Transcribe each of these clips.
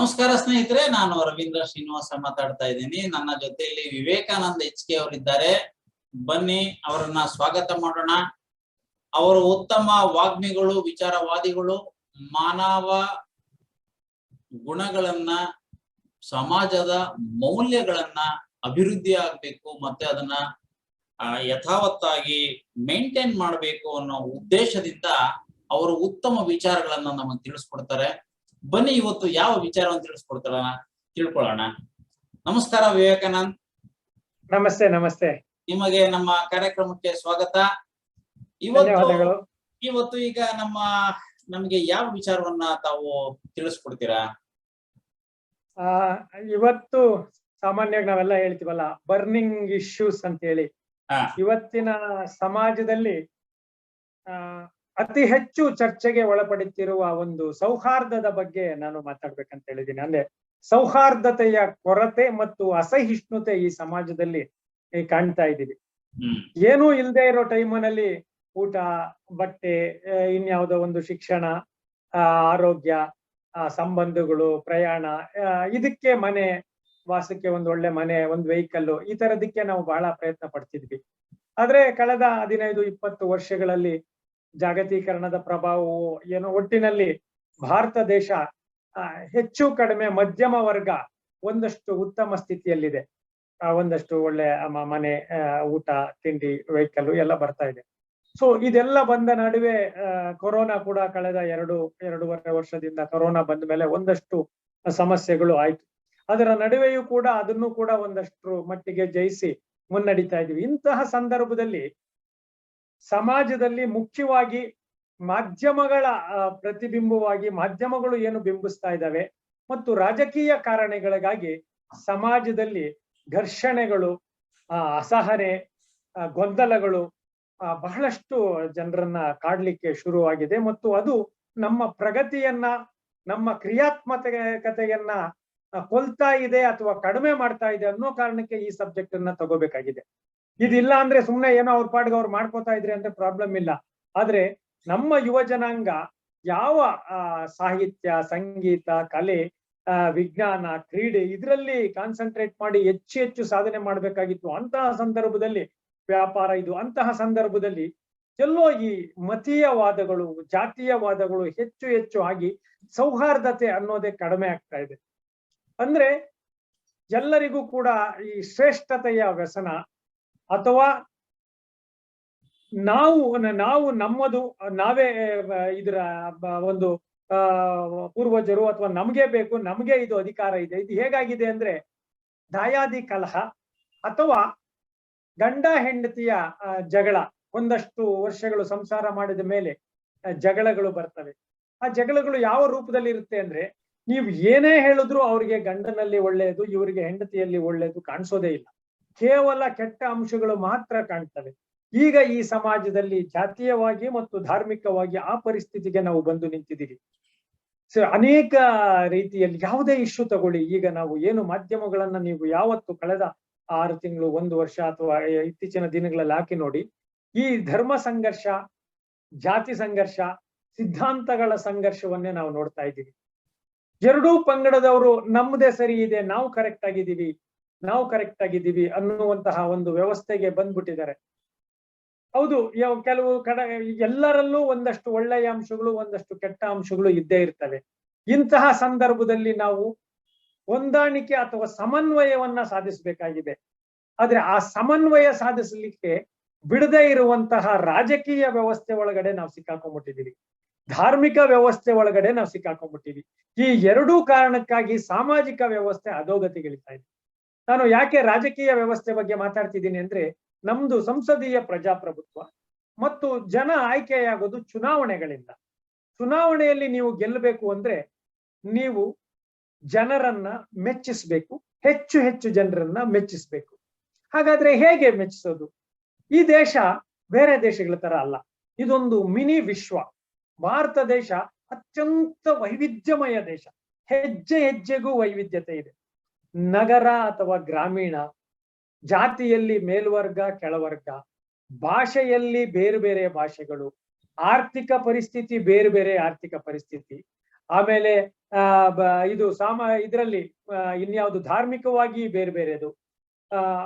ನಮಸ್ಕಾರ ಸ್ನೇಹಿತರೆ, ನಾನು ರವೀಂದ್ರ ಶ್ರೀನಿವಾಸ ಮಾತಾಡ್ತಾ ಇದ್ದೀನಿ. ನನ್ನ ಜೊತೆಯಲ್ಲಿ ವಿವೇಕಾನಂದ ಎಚ್ ಕೆ ಅವರಿದ್ದಾರೆ. ಬನ್ನಿ, ಅವರನ್ನ ಸ್ವಾಗತ ಮಾಡೋಣ. ಅವರು ಉತ್ತಮ ವಾಗ್ಮಿಗಳು, ವಿಚಾರವಾದಿಗಳು, ಮಾನವ ಗುಣಗಳನ್ನ, ಸಮಾಜದ ಮೌಲ್ಯಗಳನ್ನ ಅಭಿವೃದ್ಧಿ ಆಗ್ಬೇಕು, ಮತ್ತೆ ಅದನ್ನ ಯಥಾವತ್ತಾಗಿ ಮೇಂಟೈನ್ ಮಾಡಬೇಕು ಅನ್ನೋ ಉದ್ದೇಶದಿಂದ ಅವರು ಉತ್ತಮ ವಿಚಾರಗಳನ್ನ ನಮಗೆ ತಿಳಿಸ್ಕೊಡ್ತಾರೆ. ಬನ್ನಿ ಇವತ್ತು ಯಾವ ವಿಚಾರವನ್ನು ತಿಳಿಸ್ಕೊಡ್ತಾರ ತಿಳ್ಕೊಳ್ಳೋಣ. ನಮಸ್ಕಾರ ವಿವೇಕಾನಂದ್. ನಮಸ್ತೆ ನಮಸ್ತೆ. ನಿಮಗೆ ನಮ್ಮ ಕಾರ್ಯಕ್ರಮಕ್ಕೆ ಸ್ವಾಗತ. ಇವತ್ತು ಇವತ್ತು ಈಗ ನಮ್ಮ ನಮ್ಗೆ ಯಾವ ವಿಚಾರವನ್ನ ತಾವು ತಿಳಿಸ್ಕೊಡ್ತೀರಾ? ಆ ಇವತ್ತು ಸಾಮಾನ್ಯವಾಗಿ ನಾವೆಲ್ಲ ಹೇಳ್ತೀವಲ್ಲ ಬರ್ನಿಂಗ್ ಇಶ್ಯೂಸ್ ಅಂತ ಹೇಳಿ. ಇವತ್ತಿನ ಸಮಾಜದಲ್ಲಿ ಆ ಅತಿ ಹೆಚ್ಚು ಚರ್ಚೆಗೆ ಒಳಪಡುತ್ತಿರುವ ಒಂದು ಸೌಹಾರ್ದದ ಬಗ್ಗೆ ನಾನು ಮಾತಾಡ್ಬೇಕಂತ ಹೇಳಿದ್ದೀನಿ. ಅಂದ್ರೆ ಸೌಹಾರ್ದತೆಯ ಕೊರತೆ ಮತ್ತು ಅಸಹಿಷ್ಣುತೆ ಈ ಸಮಾಜದಲ್ಲಿ ಕಾಣ್ತಾ ಇದ್ದೀವಿ. ಏನೂ ಇಲ್ಲದೆ ಇರೋ ಟೈಮಿನಲ್ಲಿ ಊಟ ಬಟ್ಟೆ ಇನ್ಯಾವುದೋ ಒಂದು ಶಿಕ್ಷಣ ಆ, ಆರೋಗ್ಯ ಆ, ಸಂಬಂಧಗಳು ಪ್ರಯಾಣ ಇದಕ್ಕೆ ಮನೆ ವಾಸಕ್ಕೆ ಒಂದು ಒಳ್ಳೆ ಮನೆ ಒಂದು ವೆಹಿಕಲ್ ಈ ತರದಕ್ಕೆ ನಾವು ಬಹಳ ಪ್ರಯತ್ನ ಪಡ್ತಿದ್ವಿ. ಆದ್ರೆ ಕಳೆದ ಹದಿನೈದು ಇಪ್ಪತ್ತು ವರ್ಷಗಳಲ್ಲಿ ಜಾಗತೀಕರಣದ ಪ್ರಭಾವವು ಏನೋ? ಒಟ್ಟಿನಲ್ಲಿ ಭಾರತ ದೇಶ ಹೆಚ್ಚು ಕಡಿಮೆ ಮಧ್ಯಮ ವರ್ಗ ಒಂದಷ್ಟು ಉತ್ತಮ ಸ್ಥಿತಿಯಲ್ಲಿದೆ. ಒಂದಷ್ಟು ಒಳ್ಳೆ ಮನೆ ಊಟ, ತಿಂಡಿ ವೆಹಿಕಲ್ ಎಲ್ಲ ಬರ್ತಾ ಇದೆ. ಸೊ ಇದೆಲ್ಲ ಬಂದ ನಡುವೆ ಕೊರೋನಾ ಕೂಡ ಕಳೆದ ಎರಡು, ಎರಡೂವರೆ ವರ್ಷದಿಂದ ಕೊರೋನಾ ಬಂದ ಮೇಲೆ ಒಂದಷ್ಟು ಸಮಸ್ಯೆಗಳು ಆಯ್ತು. ಅದರ ನಡುವೆಯೂ ಕೂಡ ಅದನ್ನು ಕೂಡ ಒಂದಷ್ಟು ಮಟ್ಟಿಗೆ ಜಯಿಸಿ ಮುನ್ನಡೀತಾ ಇದೀವಿ. ಇಂತಹ ಸಂದರ್ಭದಲ್ಲಿ ಸಮಾಜದಲ್ಲಿ ಮುಖ್ಯವಾಗಿ ಮಾಧ್ಯಮಗಳ ಪ್ರತಿಬಿಂಬವಾಗಿ ಮಾಧ್ಯಮಗಳು ಏನು ಬಿಂಬಿಸ್ತಾ ಇದ್ದಾವೆ ಮತ್ತು ರಾಜಕೀಯ ಕಾರಣಗಳಿಗಾಗಿ ಸಮಾಜದಲ್ಲಿ ಘರ್ಷಣೆಗಳು ಅಸಹನೆ ಗೊಂದಲಗಳು ಬಹಳಷ್ಟು ಜನರನ್ನ ಕಾಡ್ಲಿಕ್ಕೆ ಶುರುವಾಗಿದೆ ಮತ್ತು ಅದು ನಮ್ಮ ಪ್ರಗತಿಯನ್ನ, ನಮ್ಮ ಕ್ರಿಯಾತ್ಮಕತೆಯನ್ನ ಕೊಲ್ತಾ ಇದೆ ಅಥವಾ ಕಡಿಮೆ ಮಾಡ್ತಾ ಇದೆ ಅನ್ನೋ ಕಾರಣಕ್ಕೆ ಈ ಸಬ್ಜೆಕ್ಟ್ ಅನ್ನ ತಗೋಬೇಕಾಗಿದೆ. ಇದಿಲ್ಲ ಅಂದ್ರೆ ಸುಮ್ನೆ ಏನೋ ಅವ್ರ ಪಾಡ್ಗೆ ಅವ್ರು ಮಾಡ್ಕೋತಾ ಇದ್ರೆ ಅಂದ್ರೆ ಪ್ರಾಬ್ಲಮ್ ಇಲ್ಲ. ಆದ್ರೆ ನಮ್ಮ ಯುವ ಜನಾಂಗ ಯಾವ ಸಾಹಿತ್ಯ, ಸಂಗೀತ, ಕಲೆ ವಿಜ್ಞಾನ, ಕ್ರೀಡೆ ಇದರಲ್ಲಿ ಕಾನ್ಸಂಟ್ರೇಟ್ ಮಾಡಿ ಹೆಚ್ಚು ಹೆಚ್ಚು ಸಾಧನೆ ಮಾಡ್ಬೇಕಾಗಿತ್ತು. ಅಂತಹ ಸಂದರ್ಭದಲ್ಲಿ, ವ್ಯಾಪಾರ ಇದು, ಅಂತಹ ಸಂದರ್ಭದಲ್ಲಿ ಎಲ್ಲೋ ಈ ಮತೀಯವಾದಗಳು ಜಾತೀಯವಾದಗಳು ಹೆಚ್ಚು ಹೆಚ್ಚು ಆಗಿ ಸೌಹಾರ್ದತೆ ಅನ್ನೋದೇ ಕಡಿಮೆ ಆಗ್ತಾ ಇದೆ. ಅಂದ್ರೆ ಎಲ್ಲರಿಗೂ ಕೂಡ ಈ ಶ್ರೇಷ್ಠತೆಯ ವ್ಯಸನ ಅಥವಾ ನಾವು ನಾವು ನಮ್ಮದು, ನಾವೇ ಇದರ ಒಂದು ಪೂರ್ವಜರು ಅಥವಾ ನಮ್ಗೆ ಬೇಕು, ನಮ್ಗೆ ಇದು ಅಧಿಕಾರ ಇದೆ. ಇದು ಹೇಗಾಗಿದೆ ಅಂದ್ರೆ, ದಾಯಾದಿ ಕಲಹ ಅಥವಾ ಗಂಡ ಹೆಂಡತಿಯ ಜಗಳ, ಒಂದಷ್ಟು ವರ್ಷಗಳು ಸಂಸಾರ ಮಾಡಿದ ಮೇಲೆ ಜಗಳಗಳು ಬರ್ತವೆ. ಆ ಜಗಳಗಳು ಯಾವ ರೂಪದಲ್ಲಿ ಇರುತ್ತೆ ಅಂದ್ರೆ, ನೀವು ಏನೇ ಹೇಳಿದ್ರು ಅವ್ರಿಗೆ ಗಂಡನಲ್ಲಿ ಒಳ್ಳೆಯದು, ಇವರಿಗೆ ಹೆಂಡತಿಯಲ್ಲಿ ಒಳ್ಳೆಯದು ಕಾಣಿಸೋದೇ ಇಲ್ಲ. ಕೇವಲ ಕೆಟ್ಟ ಅಂಶಗಳು ಮಾತ್ರ ಕಾಣ್ತವೆ. ಈಗ ಈ ಸಮಾಜದಲ್ಲಿ ಜಾತೀಯವಾಗಿ ಮತ್ತು ಧಾರ್ಮಿಕವಾಗಿ ಆ ಪರಿಸ್ಥಿತಿಗೆ ನಾವು ಬಂದು ನಿಂತಿದ್ದೀವಿ. ಅನೇಕ ರೀತಿಯಲ್ಲಿ ಯಾವುದೇ ಇಶ್ಯೂ ತಗೊಳ್ಳಿ. ಈಗ ನಾವು ಏನು ಮಾಧ್ಯಮಗಳನ್ನ ನೀವು ಯಾವತ್ತು ಕಳೆದ ಆರು ತಿಂಗಳು, ಒಂದು ವರ್ಷ ಅಥವಾ ಇತ್ತೀಚಿನ ದಿನಗಳಲ್ಲಿ ಹಾಕಿ ನೋಡಿ, ಈ ಧರ್ಮ ಸಂಘರ್ಷ, ಜಾತಿ ಸಂಘರ್ಷ, ಸಿದ್ಧಾಂತಗಳ ಸಂಘರ್ಷವನ್ನೇ ನಾವು ನೋಡ್ತಾ ಇದ್ದೀವಿ. ಎರಡೂ ಪಂಗಡದವರು ನಮ್ಮದೇ ಸರಿ ಇದೆ, ನಾವು ಕರೆಕ್ಟ್ ಆಗಿದ್ದೀವಿ. ನಾವು ಕರೆಕ್ಟ್ ಆಗಿದ್ದೀವಿ ಅನ್ನುವಂತಹ ಒಂದು ವ್ಯವಸ್ಥೆಗೆ ಬಂದ್ಬಿಟ್ಟಿದ್ದಾರೆ. ಹೌದು ಕೆಲವು ಕಡೆ, ಎಲ್ಲರಲ್ಲೂ ಒಂದಷ್ಟು ಒಳ್ಳೆಯ ಅಂಶಗಳು, ಒಂದಷ್ಟು ಕೆಟ್ಟ ಅಂಶಗಳು ಇದ್ದೇ ಇರ್ತವೆ. ಇಂತಹ ಸಂದರ್ಭದಲ್ಲಿ ನಾವು ಹೊಂದಾಣಿಕೆ ಅಥವಾ ಸಮನ್ವಯವನ್ನ ಸಾಧಿಸಬೇಕಾಗಿದೆ. ಆದ್ರೆ ಆ ಸಮನ್ವಯ ಸಾಧಿಸಲಿಕ್ಕೆ ಬಿಡದೇ ಇರುವಂತಹ ರಾಜಕೀಯ ವ್ಯವಸ್ಥೆ ಒಳಗಡೆ ನಾವು ಸಿಕ್ಕಾಕೊಂಡ್ಬಿಟ್ಟಿದೀವಿ ಧಾರ್ಮಿಕ ವ್ಯವಸ್ಥೆ ಒಳಗಡೆ ನಾವು ಸಿಕ್ಕಾಕೊಂಡ್ಬಿಟ್ಟಿವಿ ಈ ಎರಡೂ ಕಾರಣಕ್ಕಾಗಿ ಸಾಮಾಜಿಕ ವ್ಯವಸ್ಥೆ ಅಧೋಗತಿಗಿಳಿತಾ ಇದೆ. ನಾನು ಯಾಕೆ ರಾಜಕೀಯ ವ್ಯವಸ್ಥೆ ಬಗ್ಗೆ ಮಾತಾಡ್ತಿದ್ದೀನಿ ಅಂದ್ರೆ ನಮ್ದು ಸಂಸದೀಯ ಪ್ರಜಾಪ್ರಭುತ್ವ ಮತ್ತು ಜನ ಆಯ್ಕೆಯಾಗೋದು ಚುನಾವಣೆಗಳಿಂದ. ಚುನಾವಣೆಯಲ್ಲಿ ನೀವು ಗೆಲ್ಲಬೇಕು ಅಂದ್ರೆ ನೀವು ಜನರನ್ನ ಮೆಚ್ಚಿಸ್ಬೇಕು, ಹೆಚ್ಚು ಹೆಚ್ಚು ಜನರನ್ನ ಮೆಚ್ಚಿಸ್ಬೇಕು. ಹಾಗಾದ್ರೆ ಹೇಗೆ ಮೆಚ್ಚಿಸೋದು? ಈ ದೇಶ ಬೇರೆ ದೇಶಗಳ ತರ ಅಲ್ಲ. ಇದೊಂದು ಮಿನಿ ವಿಶ್ವ. ಭಾರತ ದೇಶ ಅತ್ಯಂತ ವೈವಿಧ್ಯಮಯ ದೇಶ. ಹೆಜ್ಜೆ ಹೆಜ್ಜೆಗೂ ವೈವಿಧ್ಯತೆ ಇದೆ. ನಗರ ಅಥವಾ ಗ್ರಾಮೀಣ, ಜಾತಿಯಲ್ಲಿ ಮೇಲ್ವರ್ಗ, ಕೆಳವರ್ಗ, ಭಾಷೆಯಲ್ಲಿ ಬೇರೆ ಬೇರೆ ಭಾಷೆಗಳು, ಆರ್ಥಿಕ ಪರಿಸ್ಥಿತಿ ಬೇರೆ ಬೇರೆ ಆರ್ಥಿಕ ಪರಿಸ್ಥಿತಿ. ಆಮೇಲೆ ಇದು ಸಾಮ, ಇದರಲ್ಲಿ ಇನ್ಯಾವುದು ಧಾರ್ಮಿಕವಾಗಿ ಬೇರೆ ಬೇರೆದು.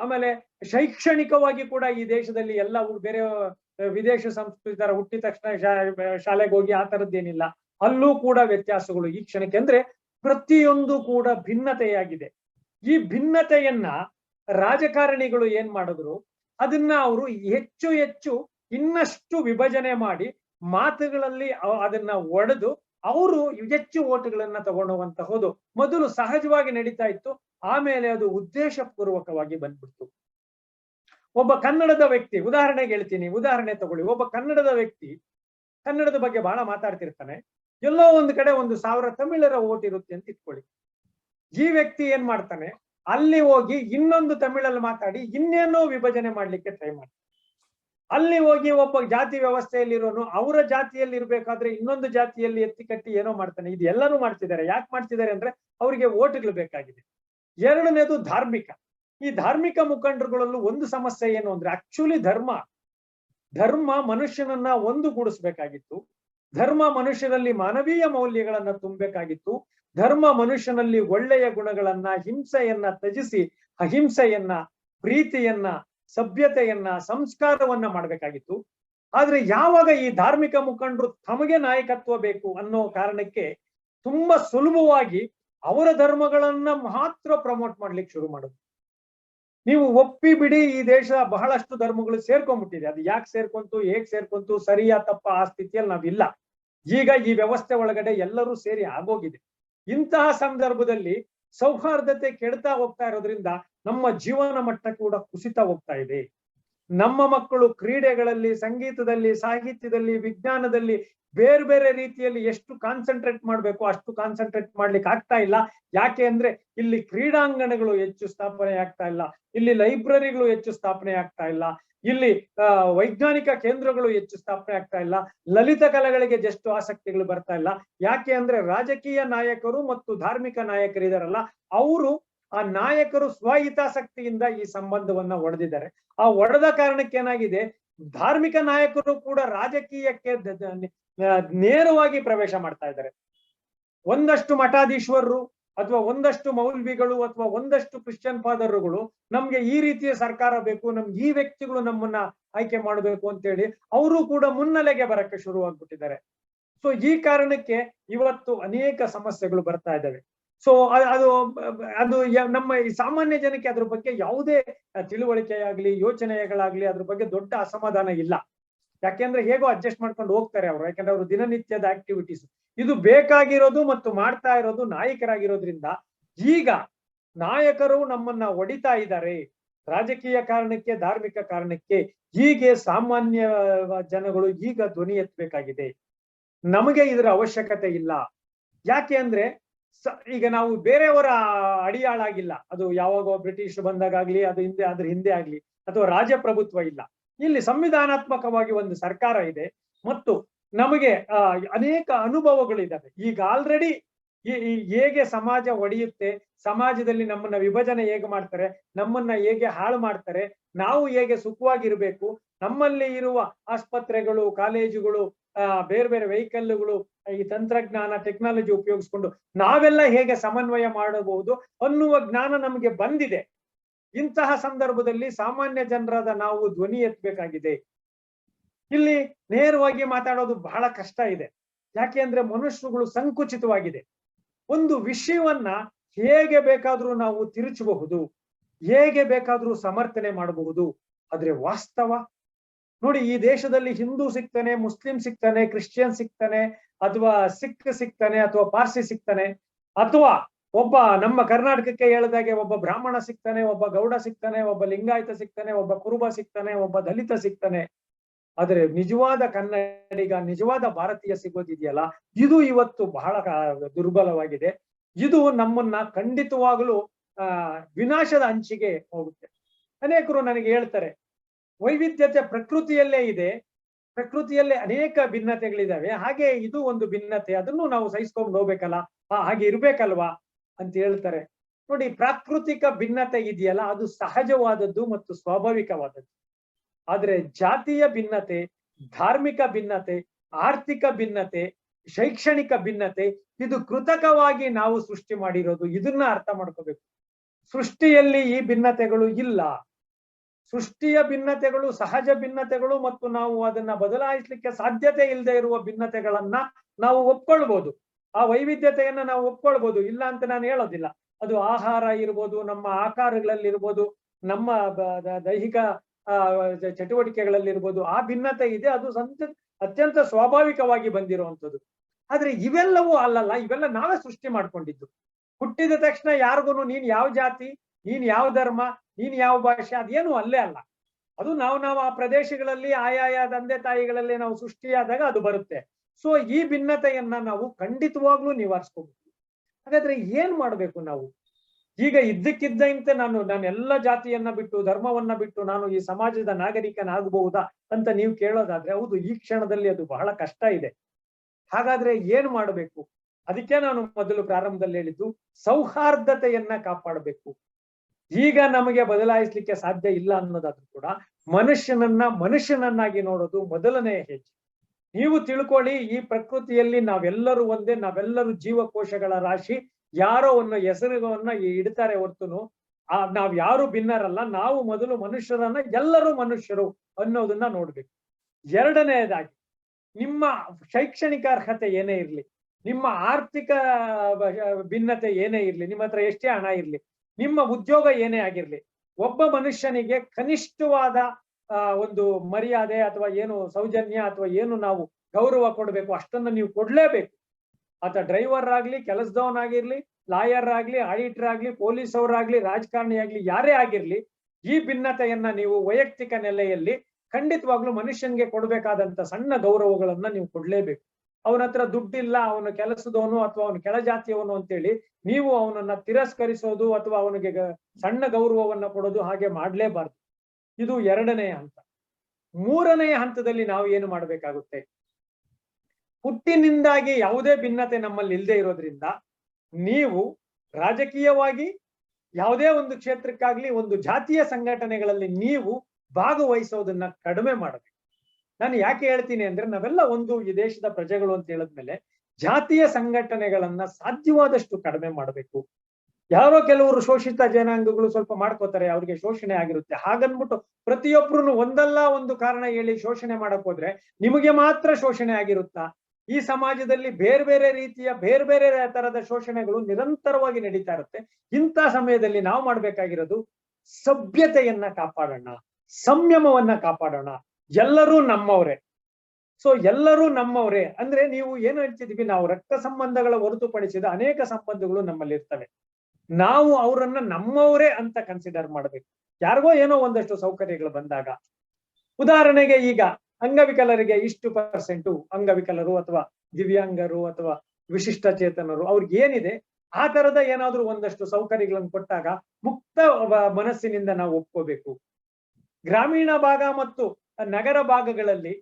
ಆಮೇಲೆ ಶೈಕ್ಷಣಿಕವಾಗಿ ಕೂಡ ಈ ದೇಶದಲ್ಲಿ ಎಲ್ಲ ಬೇರೆ ವಿದೇಶ ಸಂಸ್ಕೃತಿ ತರ ಹುಟ್ಟಿದ ತಕ್ಷಣ ಶಾಲೆಗೆ ಹೋಗಿ ಆ ತರದ್ದೇನಿಲ್ಲ. ಅಲ್ಲೂ ಕೂಡ ವ್ಯತ್ಯಾಸಗಳು ಈ ಕ್ಷಣಕ್ಕೆ. ಅಂದ್ರೆ ಪ್ರತಿಯೊಂದು ಕೂಡ ಭಿನ್ನತೆಯಾಗಿದೆ. ಈ ಭಿನ್ನತೆಯನ್ನ ರಾಜಕಾರಣಿಗಳು ಏನ್ ಮಾಡಿದ್ರು? ಅದನ್ನ ಅವರು ಹೆಚ್ಚು ಹೆಚ್ಚು ಇನ್ನಷ್ಟು ವಿಭಜನೆ ಮಾಡಿ ಮಾತುಗಳಲ್ಲಿ ಅದನ್ನ ಒಡೆದು ಅವರು ಹೆಚ್ಚು ಓಟುಗಳನ್ನ ತಗೊಂಡೋಗುವಂತಹದ್ದು ಮೊದಲು ಸಹಜವಾಗಿ ನಡೀತಾ ಇತ್ತು. ಆಮೇಲೆ ಅದು ಉದ್ದೇಶ ಪೂರ್ವಕವಾಗಿ ಬಂದ್ಬಿಡ್ತು. ಒಬ್ಬ ಕನ್ನಡದ ವ್ಯಕ್ತಿ, ಉದಾಹರಣೆಗೆ ಹೇಳ್ತೀನಿ, ಉದಾಹರಣೆ ತಗೊಳ್ಳಿ. ಒಬ್ಬ ಕನ್ನಡದ ವ್ಯಕ್ತಿ, ಕನ್ನಡದ ಬಗ್ಗೆ ಬಹಳ ಮಾತಾಡ್ತಿರ್ತಾನೆ. ಎಲ್ಲೋ ಒಂದು ಕಡೆ ಒಂದು ಸಾವಿರ ತಮಿಳರ ಓಟ್ ಇರುತ್ತೆ ಅಂತ ಇಟ್ಕೊಳ್ಳಿ. ಈ ವ್ಯಕ್ತಿ ಏನ್ ಮಾಡ್ತಾನೆ? ಅಲ್ಲಿ ಹೋಗಿ ಇನ್ನೊಂದು ತಮಿಳಲ್ಲಿ ಮಾತಾಡಿ ಇನ್ನೇನೋ ವಿಭಜನೆ ಮಾಡ್ಲಿಕ್ಕೆ ಟ್ರೈ ಮಾಡ್ತಾನೆ. ಅಲ್ಲಿ ಹೋಗಿ ಒಬ್ಬ ಜಾತಿ ವ್ಯವಸ್ಥೆಯಲ್ಲಿರೋನು, ಅವರ ಜಾತಿಯಲ್ಲಿ ಇರ್ಬೇಕಾದ್ರೆ ಇನ್ನೊಂದು ಜಾತಿಯಲ್ಲಿ ಎತ್ತಿ ಕಟ್ಟಿ ಏನೋ ಮಾಡ್ತಾನೆ. ಇದು ಎಲ್ಲರೂ ಮಾಡ್ತಿದ್ದಾರೆ. ಯಾಕೆ ಮಾಡ್ತಿದ್ದಾರೆ ಅಂದ್ರೆ ಅವರಿಗೆ ಓಟ್ಗಳು ಬೇಕಾಗಿದೆ. ಎರಡನೇದು ಧಾರ್ಮಿಕ. ಈ ಧಾರ್ಮಿಕ ಮುಖಂಡರುಗಳಲ್ಲೂ ಒಂದು ಸಮಸ್ಯೆ ಏನು ಅಂದ್ರೆ ಆಕ್ಚುಲಿ ಧರ್ಮ. ಧರ್ಮ ಮನುಷ್ಯನನ್ನ ಒಂದುಗೂಡಿಸ್ಬೇಕಾಗಿತ್ತು ಧರ್ಮ ಮನುಷ್ಯರಲ್ಲಿ ಮಾನವೀಯ ಮೌಲ್ಯಗಳನ್ನ ತುಂಬಬೇಕಾಗಿತ್ತು. ಧರ್ಮ ಮನುಷ್ಯನಲ್ಲಿ ಒಳ್ಳೆಯ ಗುಣಗಳನ್ನ, ಹಿಂಸೆಯನ್ನ ತ್ಯಜಿಸಿ, ಅಹಿಂಸೆಯನ್ನ, ಪ್ರೀತಿಯನ್ನ, ಸಭ್ಯತೆಯನ್ನ, ಸಂಸ್ಕಾರವನ್ನ ಮಾಡ್ಬೇಕಾಗಿತ್ತು. ಆದ್ರೆ ಯಾವಾಗ ಈ ಧಾರ್ಮಿಕ ಮುಖಂಡರು ತಮಗೆ ನಾಯಕತ್ವ ಬೇಕು ಅನ್ನೋ ಕಾರಣಕ್ಕೆ ತುಂಬಾ ಸುಲಭವಾಗಿ ಅವರ ಧರ್ಮಗಳನ್ನ ಮಾತ್ರ ಪ್ರಮೋಟ್ ಮಾಡ್ಲಿಕ್ಕೆ ಶುರು ಮಾಡುದು ನೀವು ಒಪ್ಪಿ ಬಿಡಿ ಈ ದೇಶ ಬಹಳಷ್ಟು ಧರ್ಮಗಳು ಸೇರ್ಕೊಂಡ್ಬಿಟ್ಟಿದೆ. ಅದು ಯಾಕೆ ಸೇರ್ಕೊಂತು, ಹೇಗ್ ಸೇರ್ಕೊಂತು, ಸರಿಯಾ ತಪ್ಪ ಆ ಸ್ಥಿತಿಯಲ್ಲಿ ನಾವಿಲ್ಲ. ಈಗ ಈ ವ್ಯವಸ್ಥೆ ಒಳಗಡೆ ಎಲ್ಲರೂ ಸೇರಿ ಆಗೋಗಿದೆ. ಇಂತಹ ಸಂದರ್ಭದಲ್ಲಿ ಸೌಹಾರ್ದತೆ ಕೆಡ್ತಾ ಹೋಗ್ತಾ ಇರೋದ್ರಿಂದ ನಮ್ಮ ಜೀವನ ಮಟ್ಟ ಕೂಡ ಕುಸಿತ ಹೋಗ್ತಾ ಇದೆ. ನಮ್ಮ ಮಕ್ಕಳು ಕ್ರೀಡೆಗಳಲ್ಲಿ, ಸಂಗೀತದಲ್ಲಿ, ಸಾಹಿತ್ಯದಲ್ಲಿ, ವಿಜ್ಞಾನದಲ್ಲಿ ಬೇರೆ ಬೇರೆ ರೀತಿಯಲ್ಲಿ ಎಷ್ಟು ಕಾನ್ಸಂಟ್ರೇಟ್ ಮಾಡ್ಬೇಕು ಅಷ್ಟು ಕಾನ್ಸಂಟ್ರೇಟ್ ಮಾಡ್ಲಿಕ್ಕೆ ಆಗ್ತಾ ಇಲ್ಲ. ಯಾಕೆ ಅಂದ್ರೆ ಇಲ್ಲಿ ಕ್ರೀಡಾಂಗಣಗಳು ಹೆಚ್ಚು ಸ್ಥಾಪನೆ ಆಗ್ತಾ ಇಲ್ಲ ಇಲ್ಲಿ ಲೈಬ್ರರಿಗಳು ಹೆಚ್ಚು ಸ್ಥಾಪನೆ ಆಗ್ತಾ ಇಲ್ಲ. ಇಲ್ಲಿ ವೈಜ್ಞಾನಿಕ ಕೇಂದ್ರಗಳು ಹೆಚ್ಚು ಸ್ಥಾಪನೆ ಆಗ್ತಾ ಇಲ್ಲ. ಲಲಿತ ಕಲೆಗಳಿಗೆ ಜಸ್ಟ್ ಆಸಕ್ತಿಗಳು ಬರ್ತಾ ಇಲ್ಲ. ಯಾಕೆ ಅಂದ್ರೆ ರಾಜಕೀಯ ನಾಯಕರು ಮತ್ತು ಧಾರ್ಮಿಕ ನಾಯಕರು ಇದಾರಲ್ಲ, ಅವರು ಆ ನಾಯಕರು ಸ್ವಹಿತಾಸಕ್ತಿಯಿಂದ ಈ ಸಂಬಂಧವನ್ನ ಒಡೆದಿದ್ದಾರೆ. ಆ ಒಡೆದ ಕಾರಣಕ್ಕೆ ಏನಾಗಿದೆ? ಧಾರ್ಮಿಕ ನಾಯಕರು ಕೂಡ ರಾಜಕೀಯಕ್ಕೆ ನೇರವಾಗಿ ಪ್ರವೇಶ ಮಾಡ್ತಾ ಇದ್ದಾರೆ. ಒಂದಷ್ಟು ಮಠಾಧೀಶ್ವರರು ಅಥವಾ ಒಂದಷ್ಟು ಮೌಲ್ವಿಗಳು ಅಥವಾ ಒಂದಷ್ಟು ಕ್ರಿಶ್ಚಿಯನ್ ಫಾದರ್ಗಳು ನಮ್ಗೆ ಈ ರೀತಿಯ ಸರ್ಕಾರ ಬೇಕು ನಮ್ಗೆ ಈ ವ್ಯಕ್ತಿಗಳು ನಮ್ಮನ್ನ ಆಯ್ಕೆ ಮಾಡಬೇಕು ಅಂತ ಹೇಳಿ ಅವರು ಕೂಡ ಮುನ್ನೆಲೆಗೆ ಬರಕ್ಕೆ ಶುರುವಾಗ್ಬಿಟ್ಟಿದ್ದಾರೆ. ಸೊ ಈ ಕಾರಣಕ್ಕೆ ಇವತ್ತು ಅನೇಕ ಸಮಸ್ಯೆಗಳು ಬರ್ತಾ ಇದ್ದಾವೆ. ಸೊ ಅದು ಅದು ನಮ್ಮ ಸಾಮಾನ್ಯ ಜನಕ್ಕೆ ಅದ್ರ ಬಗ್ಗೆ ಯಾವುದೇ ತಿಳುವಳಿಕೆ ಆಗ್ಲಿ ಯೋಚನೆಗಳಾಗ್ಲಿ ಅದ್ರ ಬಗ್ಗೆ ದೊಡ್ಡ ಅಸಮಾಧಾನ ಇಲ್ಲ. ಯಾಕೆಂದ್ರೆ ಹೇಗೋ ಅಡ್ಜಸ್ಟ್ ಮಾಡ್ಕೊಂಡು ಹೋಗ್ತಾರೆ ಅವರು. ಯಾಕಂದ್ರೆ ಅವರು ದಿನನಿತ್ಯದ ಆಕ್ಟಿವಿಟೀಸ್ ಇದು ಬೇಕಾಗಿರೋದು ಮತ್ತು ಮಾಡ್ತಾ ಇರೋದು ನಾಯಕರಾಗಿರೋದ್ರಿಂದ ಈಗ ನಾಯಕರು ನಮ್ಮನ್ನ ಒಡಿತಾ ಇದ್ದಾರೆ. ರಾಜಕೀಯ ಕಾರಣಕ್ಕೆ, ಧಾರ್ಮಿಕ ಕಾರಣಕ್ಕೆ ಹೀಗೆ ಸಾಮಾನ್ಯ ಜನಗಳು ಈಗ ಧ್ವನಿ ಎತ್ತಬೇಕಾಗಿದೆ. ನಮಗೆ ಇದರ ಅವಶ್ಯಕತೆ ಇಲ್ಲ. ಯಾಕೆ ಅಂದ್ರೆ ಈಗ ನಾವು ಬೇರೆಯವರ ಅಡಿಯಾಳಾಗಿಲ್ಲ. ಅದು ಯಾವಾಗ ಬ್ರಿಟಿಷ್ ಬಂದಾಗಲಿ ಅದು ಹಿಂದೆ ಅದ್ರ ಹಿಂದೆ ಆಗ್ಲಿ, ಅಥವಾ ರಾಜಪ್ರಭುತ್ವ ಇಲ್ಲ. ಇಲ್ಲಿ ಸಂವಿಧಾನಾತ್ಮಕವಾಗಿ ಒಂದು ಸರ್ಕಾರ ಇದೆ ಮತ್ತು ನಮಗೆ ಅನೇಕ ಅನುಭವಗಳಿದ್ದಾವೆ. ಈಗ ಆಲ್ರೆಡಿ ಹೇಗೆ ಸಮಾಜ ಒಡೆಯುತ್ತೆ, ಸಮಾಜದಲ್ಲಿ ನಮ್ಮನ್ನ ವಿಭಜನೆ ಹೇಗೆ ಮಾಡ್ತಾರೆ, ನಮ್ಮನ್ನ ಹೇಗೆ ಹಾಳು ಮಾಡ್ತಾರೆ, ನಾವು ಹೇಗೆ ಸುಖವಾಗಿರ್ಬೇಕು, ನಮ್ಮಲ್ಲಿ ಇರುವ ಆಸ್ಪತ್ರೆಗಳು, ಕಾಲೇಜುಗಳು ಬೇರೆ ಬೇರೆ ವೆಹಿಕಲ್ಗಳು, ಈ ತಂತ್ರಜ್ಞಾನ, ಟೆಕ್ನಾಲಜಿ ಉಪಯೋಗಿಸ್ಕೊಂಡು ನಾವೆಲ್ಲ ಹೇಗೆ ಸಮನ್ವಯ ಮಾಡಬಹುದು ಅನ್ನುವ ಜ್ಞಾನ ನಮಗೆ ಬಂದಿದೆ. ಇಂತಹ ಸಂದರ್ಭದಲ್ಲಿ ಸಾಮಾನ್ಯ ಜನರಾದ ನಾವು ಧ್ವನಿ ಎತ್ತಬೇಕಾಗಿದೆ. ಇಲ್ಲಿ ನೇರವಾಗಿ ಮಾತಾಡೋದು ಬಹಳ ಕಷ್ಟ ಇದೆ. ಯಾಕೆ ಅಂದ್ರೆ ಮನುಷ್ಯರುಗಳು ಸಂಕುಚಿತವಾಗಿದೆ. ಒಂದು ವಿಷಯವನ್ನ ಹೇಗೆ ಬೇಕಾದ್ರೂ ನಾವು ತಿರುಚಬಹುದು, ಹೇಗೆ ಬೇಕಾದ್ರೂ ಸಮರ್ಥನೆ ಮಾಡಬಹುದು, ಆದ್ರೆ ವಾಸ್ತವ. ನೋಡಿ, ಈ ದೇಶದಲ್ಲಿ ಹಿಂದೂ ಸಿಗ್ತಾನೆ, ಮುಸ್ಲಿಂ ಸಿಗ್ತಾನೆ, ಕ್ರಿಶ್ಚಿಯನ್ ಸಿಗ್ತಾನೆ, ಅಥವಾ ಸಿಖ್ ಸಿಗ್ತಾನೆ, ಅಥವಾ ಪಾರ್ಸಿ ಸಿಗ್ತಾನೆ, ಅಥವಾ ಒಬ್ಬ ನಮ್ಮ ಕರ್ನಾಟಕಕ್ಕೆ ಹೇಳಿದಾಗೆ ಒಬ್ಬ ಬ್ರಾಹ್ಮಣ ಸಿಗ್ತಾನೆ, ಒಬ್ಬ ಗೌಡ ಸಿಗ್ತಾನೆ, ಒಬ್ಬ ಲಿಂಗಾಯತ ಸಿಗ್ತಾನೆ, ಒಬ್ಬ ಕುರುಬ ಸಿಗ್ತಾನೆ, ಒಬ್ಬ ದಲಿತ ಸಿಗ್ತಾನೆ ಆದ್ರೆ ನಿಜವಾದ ಕನ್ನಡಿಗ, ನಿಜವಾದ ಭಾರತೀಯ ಸಿಗೋದಿದೆಯಲ್ಲ? ಇದು ಇವತ್ತು ಬಹಳ ದುರ್ಬಲವಾಗಿದೆ. ಇದು ನಮ್ಮನ್ನ ಖಂಡಿತವಾಗಲೂ, ಆ, ವಿನಾಶದ ಅಂಚಿಗೆ ಹೋಗುತ್ತೆ. ಅನೇಕರು ನನಗೆ ಹೇಳ್ತಾರೆ, ವೈವಿಧ್ಯತೆ ಪ್ರಕೃತಿಯಲ್ಲೇ ಇದೆ. ಪ್ರಕೃತಿಯಲ್ಲೇ ಅನೇಕ ಭಿನ್ನತೆಗಳಿದಾವೆ. ಹಾಗೆ ಇದು ಒಂದು ಭಿನ್ನತೆ. ಅದನ್ನು ನಾವು ಸಹಿಸ್ಕೊಂಡು ಹೋಗ್ಬೇಕಲ್ಲ? ಹಾಗೆ ಇರ್ಬೇಕಲ್ವಾ? ಅಂತ ಹೇಳ್ತಾರೆ. ನೋಡಿ, ಪ್ರಾಕೃತಿಕ ಭಿನ್ನತೆ ಇದೆಯಲ್ಲ, ಅದು ಸಹಜವಾದದ್ದು ಮತ್ತು ಸ್ವಾಭಾವಿಕವಾದದ್ದು. ಆದ್ರೆ ಜಾತಿಯ ಭಿನ್ನತೆ, ಧಾರ್ಮಿಕ ಭಿನ್ನತೆ, ಆರ್ಥಿಕ ಭಿನ್ನತೆ, ಶೈಕ್ಷಣಿಕ ಭಿನ್ನತೆ, ಇದು ಕೃತಕವಾಗಿ ನಾವು ಸೃಷ್ಟಿ ಮಾಡಿರೋದು. ಇದನ್ನ ಅರ್ಥ ಮಾಡ್ಕೋಬೇಕು. ಸೃಷ್ಟಿಯಲ್ಲಿ ಈ ಭಿನ್ನತೆಗಳು ಇಲ್ಲ. ಸೃಷ್ಟಿಯ ಭಿನ್ನತೆಗಳು, ಸಹಜ ಭಿನ್ನತೆಗಳು ಮತ್ತು ನಾವು ಅದನ್ನ ಬದಲಾಯಿಸಲಿಕ್ಕೆ ಸಾಧ್ಯತೆ ಇಲ್ಲದೆ ಇರುವ ಭಿನ್ನತೆಗಳನ್ನ ನಾವು ಒಪ್ಕೊಳ್ಬಹುದು ಆ ವೈವಿಧ್ಯತೆಯನ್ನ ನಾವು ಒಪ್ಕೊಳ್ಬಹುದು ಇಲ್ಲ ಅಂತ ನಾನು ಹೇಳೋದಿಲ್ಲ. ಅದು ಆಹಾರ ಇರ್ಬೋದು, ನಮ್ಮ ಆಕಾರಗಳಲ್ಲಿರ್ಬೋದು, ನಮ್ಮ ದೈಹಿಕ ಚಟುವಟಿಕೆಗಳಲ್ಲಿರ್ಬೋದು, ಆ ಭಿನ್ನತೆ ಇದೆ, ಅದು ಸಂತ, ಅತ್ಯಂತ ಸ್ವಾಭಾವಿಕವಾಗಿ ಬಂದಿರುವಂತದ್ದು ಆದ್ರೆ ಇವೆಲ್ಲವೂ ಅಲ್ಲಲ್ಲ, ಇವೆಲ್ಲ ನಾವೇ ಸೃಷ್ಟಿ ಮಾಡ್ಕೊಂಡಿದ್ದು. ಹುಟ್ಟಿದ ತಕ್ಷಣ ಯಾರಿಗೂ ನೀನ್ ಯಾವ ಜಾತಿ, ನೀನ್ ಯಾವ ಧರ್ಮ, ನೀನ್ ಯಾವ ಭಾಷೆ, ಅದೇನು ಅಲ್ಲೇ ಅಲ್ಲ. ಅದು ನಾವು ನಾವು ಆ ಪ್ರದೇಶಗಳಲ್ಲಿ, ಆಯಾಯ ತಂದೆ ತಾಯಿಗಳಲ್ಲಿ ನಾವು ಸೃಷ್ಟಿಯಾದಾಗ ಅದು ಬರುತ್ತೆ. ಸೊ, ಈ ಭಿನ್ನತೆಯನ್ನ ನಾವು ಖಂಡಿತವಾಗ್ಲೂ ನಿವಾರಿಸ್ಕೋಬೇಕು. ಹಾಗಾದ್ರೆ ಏನ್ ಮಾಡ್ಬೇಕು ನಾವು? ಈಗ ಇದ್ದಕ್ಕಿದ್ದಂತೆ ನಾನು ನಾನು ಎಲ್ಲ ಜಾತಿಯನ್ನ ಬಿಟ್ಟು, ಧರ್ಮವನ್ನ ಬಿಟ್ಟು ನಾನು ಈ ಸಮಾಜದ ನಾಗರಿಕನಾಗಬಹುದಾ ಅಂತ ನೀವು ಕೇಳೋದಾದ್ರೆ ಹೌದು, ಈ ಕ್ಷಣದಲ್ಲಿ ಅದು ಬಹಳ ಕಷ್ಟ ಇದೆ. ಹಾಗಾದ್ರೆ ಏನ್ ಮಾಡಬೇಕು? ಅದಕ್ಕೆ ನಾನು ಮೊದಲು ಪ್ರಾರಂಭದಲ್ಲಿ ಹೇಳಿದ್ದು, ಸೌಹಾರ್ದತೆಯನ್ನ ಕಾಪಾಡಬೇಕು. ಈಗ ನಮಗೆ ಬದಲಾಯಿಸ್ಲಿಕ್ಕೆ ಸಾಧ್ಯ ಇಲ್ಲ ಅನ್ನೋದಾದ್ರೂ ಕೂಡ ಮನುಷ್ಯನನ್ನ ಮನುಷ್ಯನನ್ನಾಗಿ ನೋಡೋದು ಮೊದಲನೇ ಹೆಜ್ಜೆ. ನೀವು ತಿಳ್ಕೊಳ್ಳಿ, ಈ ಪ್ರಕೃತಿಯಲ್ಲಿ ನಾವೆಲ್ಲರೂ ಒಂದೇ, ನಾವೆಲ್ಲರೂ ಜೀವಕೋಶಗಳ ರಾಶಿ ಯಾರೋ ಒಂದು ಹೆಸರುಗಳನ್ನ ಇಡ್ತಾರೆ ಹೊರ್ತುನು, ಆ ನಾವ್ ಯಾರು ಭಿನ್ನರಲ್ಲ, ನಾವು ಮೊದಲು ಮನುಷ್ಯರನ್ನ ಎಲ್ಲರೂ ಮನುಷ್ಯರು ಅನ್ನೋದನ್ನ ನೋಡ್ಬೇಕು. ಎರಡನೆಯದಾಗಿ ನಿಮ್ಮ ಶೈಕ್ಷಣಿಕ ಅರ್ಹತೆ ಏನೇ ಇರ್ಲಿ, ನಿಮ್ಮ ಆರ್ಥಿಕ ಭಿನ್ನತೆ ಏನೇ ಇರ್ಲಿ, ನಿಮ್ಮ ಹತ್ರ ಎಷ್ಟೇ ಹಣ ಇರ್ಲಿ, ನಿಮ್ಮ ಉದ್ಯೋಗ ಏನೇ ಆಗಿರ್ಲಿ, ಒಬ್ಬ ಮನುಷ್ಯನಿಗೆ ಕನಿಷ್ಠವಾದ ಒಂದು ಮರ್ಯಾದೆ ಅಥವಾ ಏನು ಸೌಜನ್ಯ ಅಥವಾ ಏನು ನಾವು ಗೌರವ ಕೊಡಬೇಕು, ಅಷ್ಟನ್ನು ನೀವು ಕೊಡ್ಲೇಬೇಕು. ಆತ ಡ್ರೈವರ್ ಆಗ್ಲಿ ಕೆಲಸದವನಾಗಿರ್ಲಿ ಲಾಯರ್ ಆಗ್ಲಿ ಆಡಿಟರ್ ಆಗ್ಲಿ ಪೊಲೀಸ್ ಅವರಾಗ್ಲಿ ರಾಜಕಾರಣಿ ಆಗ್ಲಿ, ಯಾರೇ ಆಗಿರ್ಲಿ, ಈ ಭಿನ್ನತೆಯನ್ನ ನೀವು ವೈಯಕ್ತಿಕ ನೆಲೆಯಲ್ಲಿ ಖಂಡಿತವಾಗ್ಲೂ ಮನುಷ್ಯನ್ಗೆ ಕೊಡ್ಬೇಕಾದಂತ ಸಣ್ಣ ಗೌರವಗಳನ್ನ ನೀವು ಕೊಡ್ಲೇಬೇಕು. ಅವನ ಹತ್ರ ದುಡ್ಡಿಲ್ಲ, ಅವನು ಕೆಲಸದವನು ಅಥವಾ ಅವನ ಕೆಳಜಾತಿಯವನು ಅಂತೇಳಿ ನೀವು ಅವನನ್ನ ತಿರಸ್ಕರಿಸೋದು ಅಥವಾ ಅವನಿಗೆ ಸಣ್ಣ ಗೌರವವನ್ನ ಕೊಡೋದು ಹಾಗೆ ಮಾಡ್ಲೇಬಾರ್ದು. ಇದು ಎರಡನೆಯ ಹಂತ. ಮೂರನೆಯ ಹಂತದಲ್ಲಿ ನಾವು ಏನು ಮಾಡಬೇಕಾಗುತ್ತೆ? ಹುಟ್ಟಿನಿಂದಾಗಿ ಯಾವುದೇ ಭಿನ್ನತೆ ನಮ್ಮಲ್ಲಿ ಇಲ್ಲದೆ ಇರೋದ್ರಿಂದ ನೀವು ರಾಜಕೀಯವಾಗಿ ಯಾವುದೇ ಒಂದು ಕ್ಷೇತ್ರಕ್ಕಾಗ್ಲಿ ಒಂದು ಜಾತಿಯ ಸಂಘಟನೆಗಳಲ್ಲಿ ನೀವು ಭಾಗವಹಿಸೋದನ್ನ ಕಡಿಮೆ ಮಾಡಬೇಕು. ನಾನು ಯಾಕೆ ಹೇಳ್ತೀನಿ ಅಂದ್ರೆ ನಾವೆಲ್ಲ ಒಂದು ಈ ದೇಶದ ಪ್ರಜೆಗಳು ಅಂತ ಹೇಳಿದ್ಮೇಲೆ ಜಾತಿಯ ಸಂಘಟನೆಗಳನ್ನ ಸಾಧ್ಯವಾದಷ್ಟು ಕಡಿಮೆ ಮಾಡಬೇಕು. ಯಾರೋ ಕೆಲವರು ಶೋಷಿತ ಜನಾಂಗಗಳು ಸ್ವಲ್ಪ ಮಾಡ್ಕೋತಾರೆ, ಅವ್ರಿಗೆ ಶೋಷಣೆ ಆಗಿರುತ್ತೆ. ಹಾಗನ್ಬಿಟ್ಟು ಪ್ರತಿಯೊಬ್ರು ಒಂದಲ್ಲ ಒಂದು ಕಾರಣ ಹೇಳಿ ಶೋಷಣೆ ಮಾಡಕ್ ಹೋದ್ರೆ ನಿಮಗೆ ಮಾತ್ರ ಶೋಷಣೆ ಆಗಿರುತ್ತಾ? ಈ ಸಮಾಜದಲ್ಲಿ ಬೇರೆ ಬೇರೆ ರೀತಿಯ ಬೇರೆ ಬೇರೆ ತರದ ಶೋಷಣೆಗಳು ನಿರಂತರವಾಗಿ ನಡೀತಾ ಇರುತ್ತೆ. ಇಂಥ ಸಮಯದಲ್ಲಿ ನಾವು ಮಾಡ್ಬೇಕಾಗಿರೋದು ಸಭ್ಯತೆಯನ್ನ ಕಾಪಾಡೋಣ, ಸಂಯಮವನ್ನ ಕಾಪಾಡೋಣ. ಎಲ್ಲರೂ ನಮ್ಮವರೇ. ಸೊ ಎಲ್ಲರೂ ನಮ್ಮವರೇ. ಅಂದ್ರೆ ನೀವು ಏನು ಹೇಳ್ತಿದೀವಿ ನಾವು ರಕ್ತ ಸಂಬಂಧಗಳ ಹೊರತುಪಡಿಸಿದ ಅನೇಕ ಸಂಬಂಧಗಳು ನಮ್ಮಲ್ಲಿ ಇರ್ತವೆ. ನಾವು ಅವರನ್ನ ನಮ್ಮವರೇ ಅಂತ ಕನ್ಸಿಡರ್ ಮಾಡ್ಬೇಕು. ಯಾರಿಗೋ ಏನೋ ಒಂದಷ್ಟು ಸೌಕರ್ಯಗಳು ಬಂದಾಗ. ಉದಾಹರಣೆಗೆ ಈಗ ಅಂಗವಿಕಲರಿಗೆ ಇಷ್ಟು ಪರ್ಸೆಂಟು ಅಂಗವಿಕಲರು ಅಥವಾ ದಿವ್ಯಾಂಗರು ಅಥವಾ ವಿಶಿಷ್ಟ ಚೇತನರು ಅವ್ರಿಗೆ ಏನಿದೆ, ಆ ತರದ ಏನಾದ್ರೂ ಒಂದಷ್ಟು ಸೌಕರ್ಯಗಳನ್ನು ಕೊಟ್ಟಾಗ ಮುಕ್ತ ಮನಸ್ಸಿನಿಂದ ನಾವು ಒಪ್ಕೋಬೇಕು. ಗ್ರಾಮೀಣ ಭಾಗ ಮತ್ತು ನಗರ ಭಾಗಗಳಲ್ಲಿ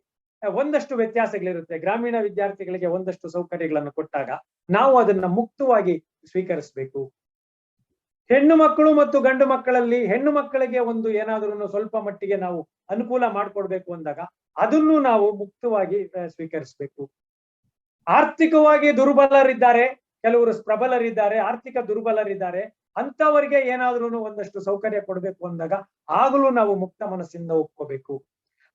ಒಂದಷ್ಟು ವ್ಯತ್ಯಾಸಗಳಿರುತ್ತೆ. ಗ್ರಾಮೀಣ ವಿದ್ಯಾರ್ಥಿಗಳಿಗೆ ಒಂದಷ್ಟು ಸೌಕರ್ಯಗಳನ್ನು ಕೊಟ್ಟಾಗ ನಾವು ಅದನ್ನ ಮುಕ್ತವಾಗಿ ಸ್ವೀಕರಿಸಬೇಕು. ಹೆಣ್ಣು ಮಕ್ಕಳು ಮತ್ತು ಗಂಡು ಮಕ್ಕಳಲ್ಲಿ ಹೆಣ್ಣು ಮಕ್ಕಳಿಗೆ ಒಂದು ಏನಾದ್ರೂ ಸ್ವಲ್ಪ ಮಟ್ಟಿಗೆ ನಾವು ಅನುಕೂಲ ಮಾಡ್ಕೊಡ್ಬೇಕು ಅಂದಾಗ ಅದನ್ನು ನಾವು ಮುಕ್ತವಾಗಿ ಸ್ವೀಕರಿಸಬೇಕು. ಆರ್ಥಿಕವಾಗಿ ದುರ್ಬಲರಿದ್ದಾರೆ, ಕೆಲವರು ಪ್ರಬಲರಿದ್ದಾರೆ, ಆರ್ಥಿಕ ದುರ್ಬಲರಿದ್ದಾರೆ ಅಂತವರಿಗೆ ಏನಾದ್ರೂ ಒಂದಷ್ಟು ಸೌಕರ್ಯ ಕೊಡಬೇಕು ಅಂದಾಗ ಆಗಲೂ ನಾವು ಮುಕ್ತ ಮನಸ್ಸಿಂದ ಒಪ್ಕೋಬೇಕು.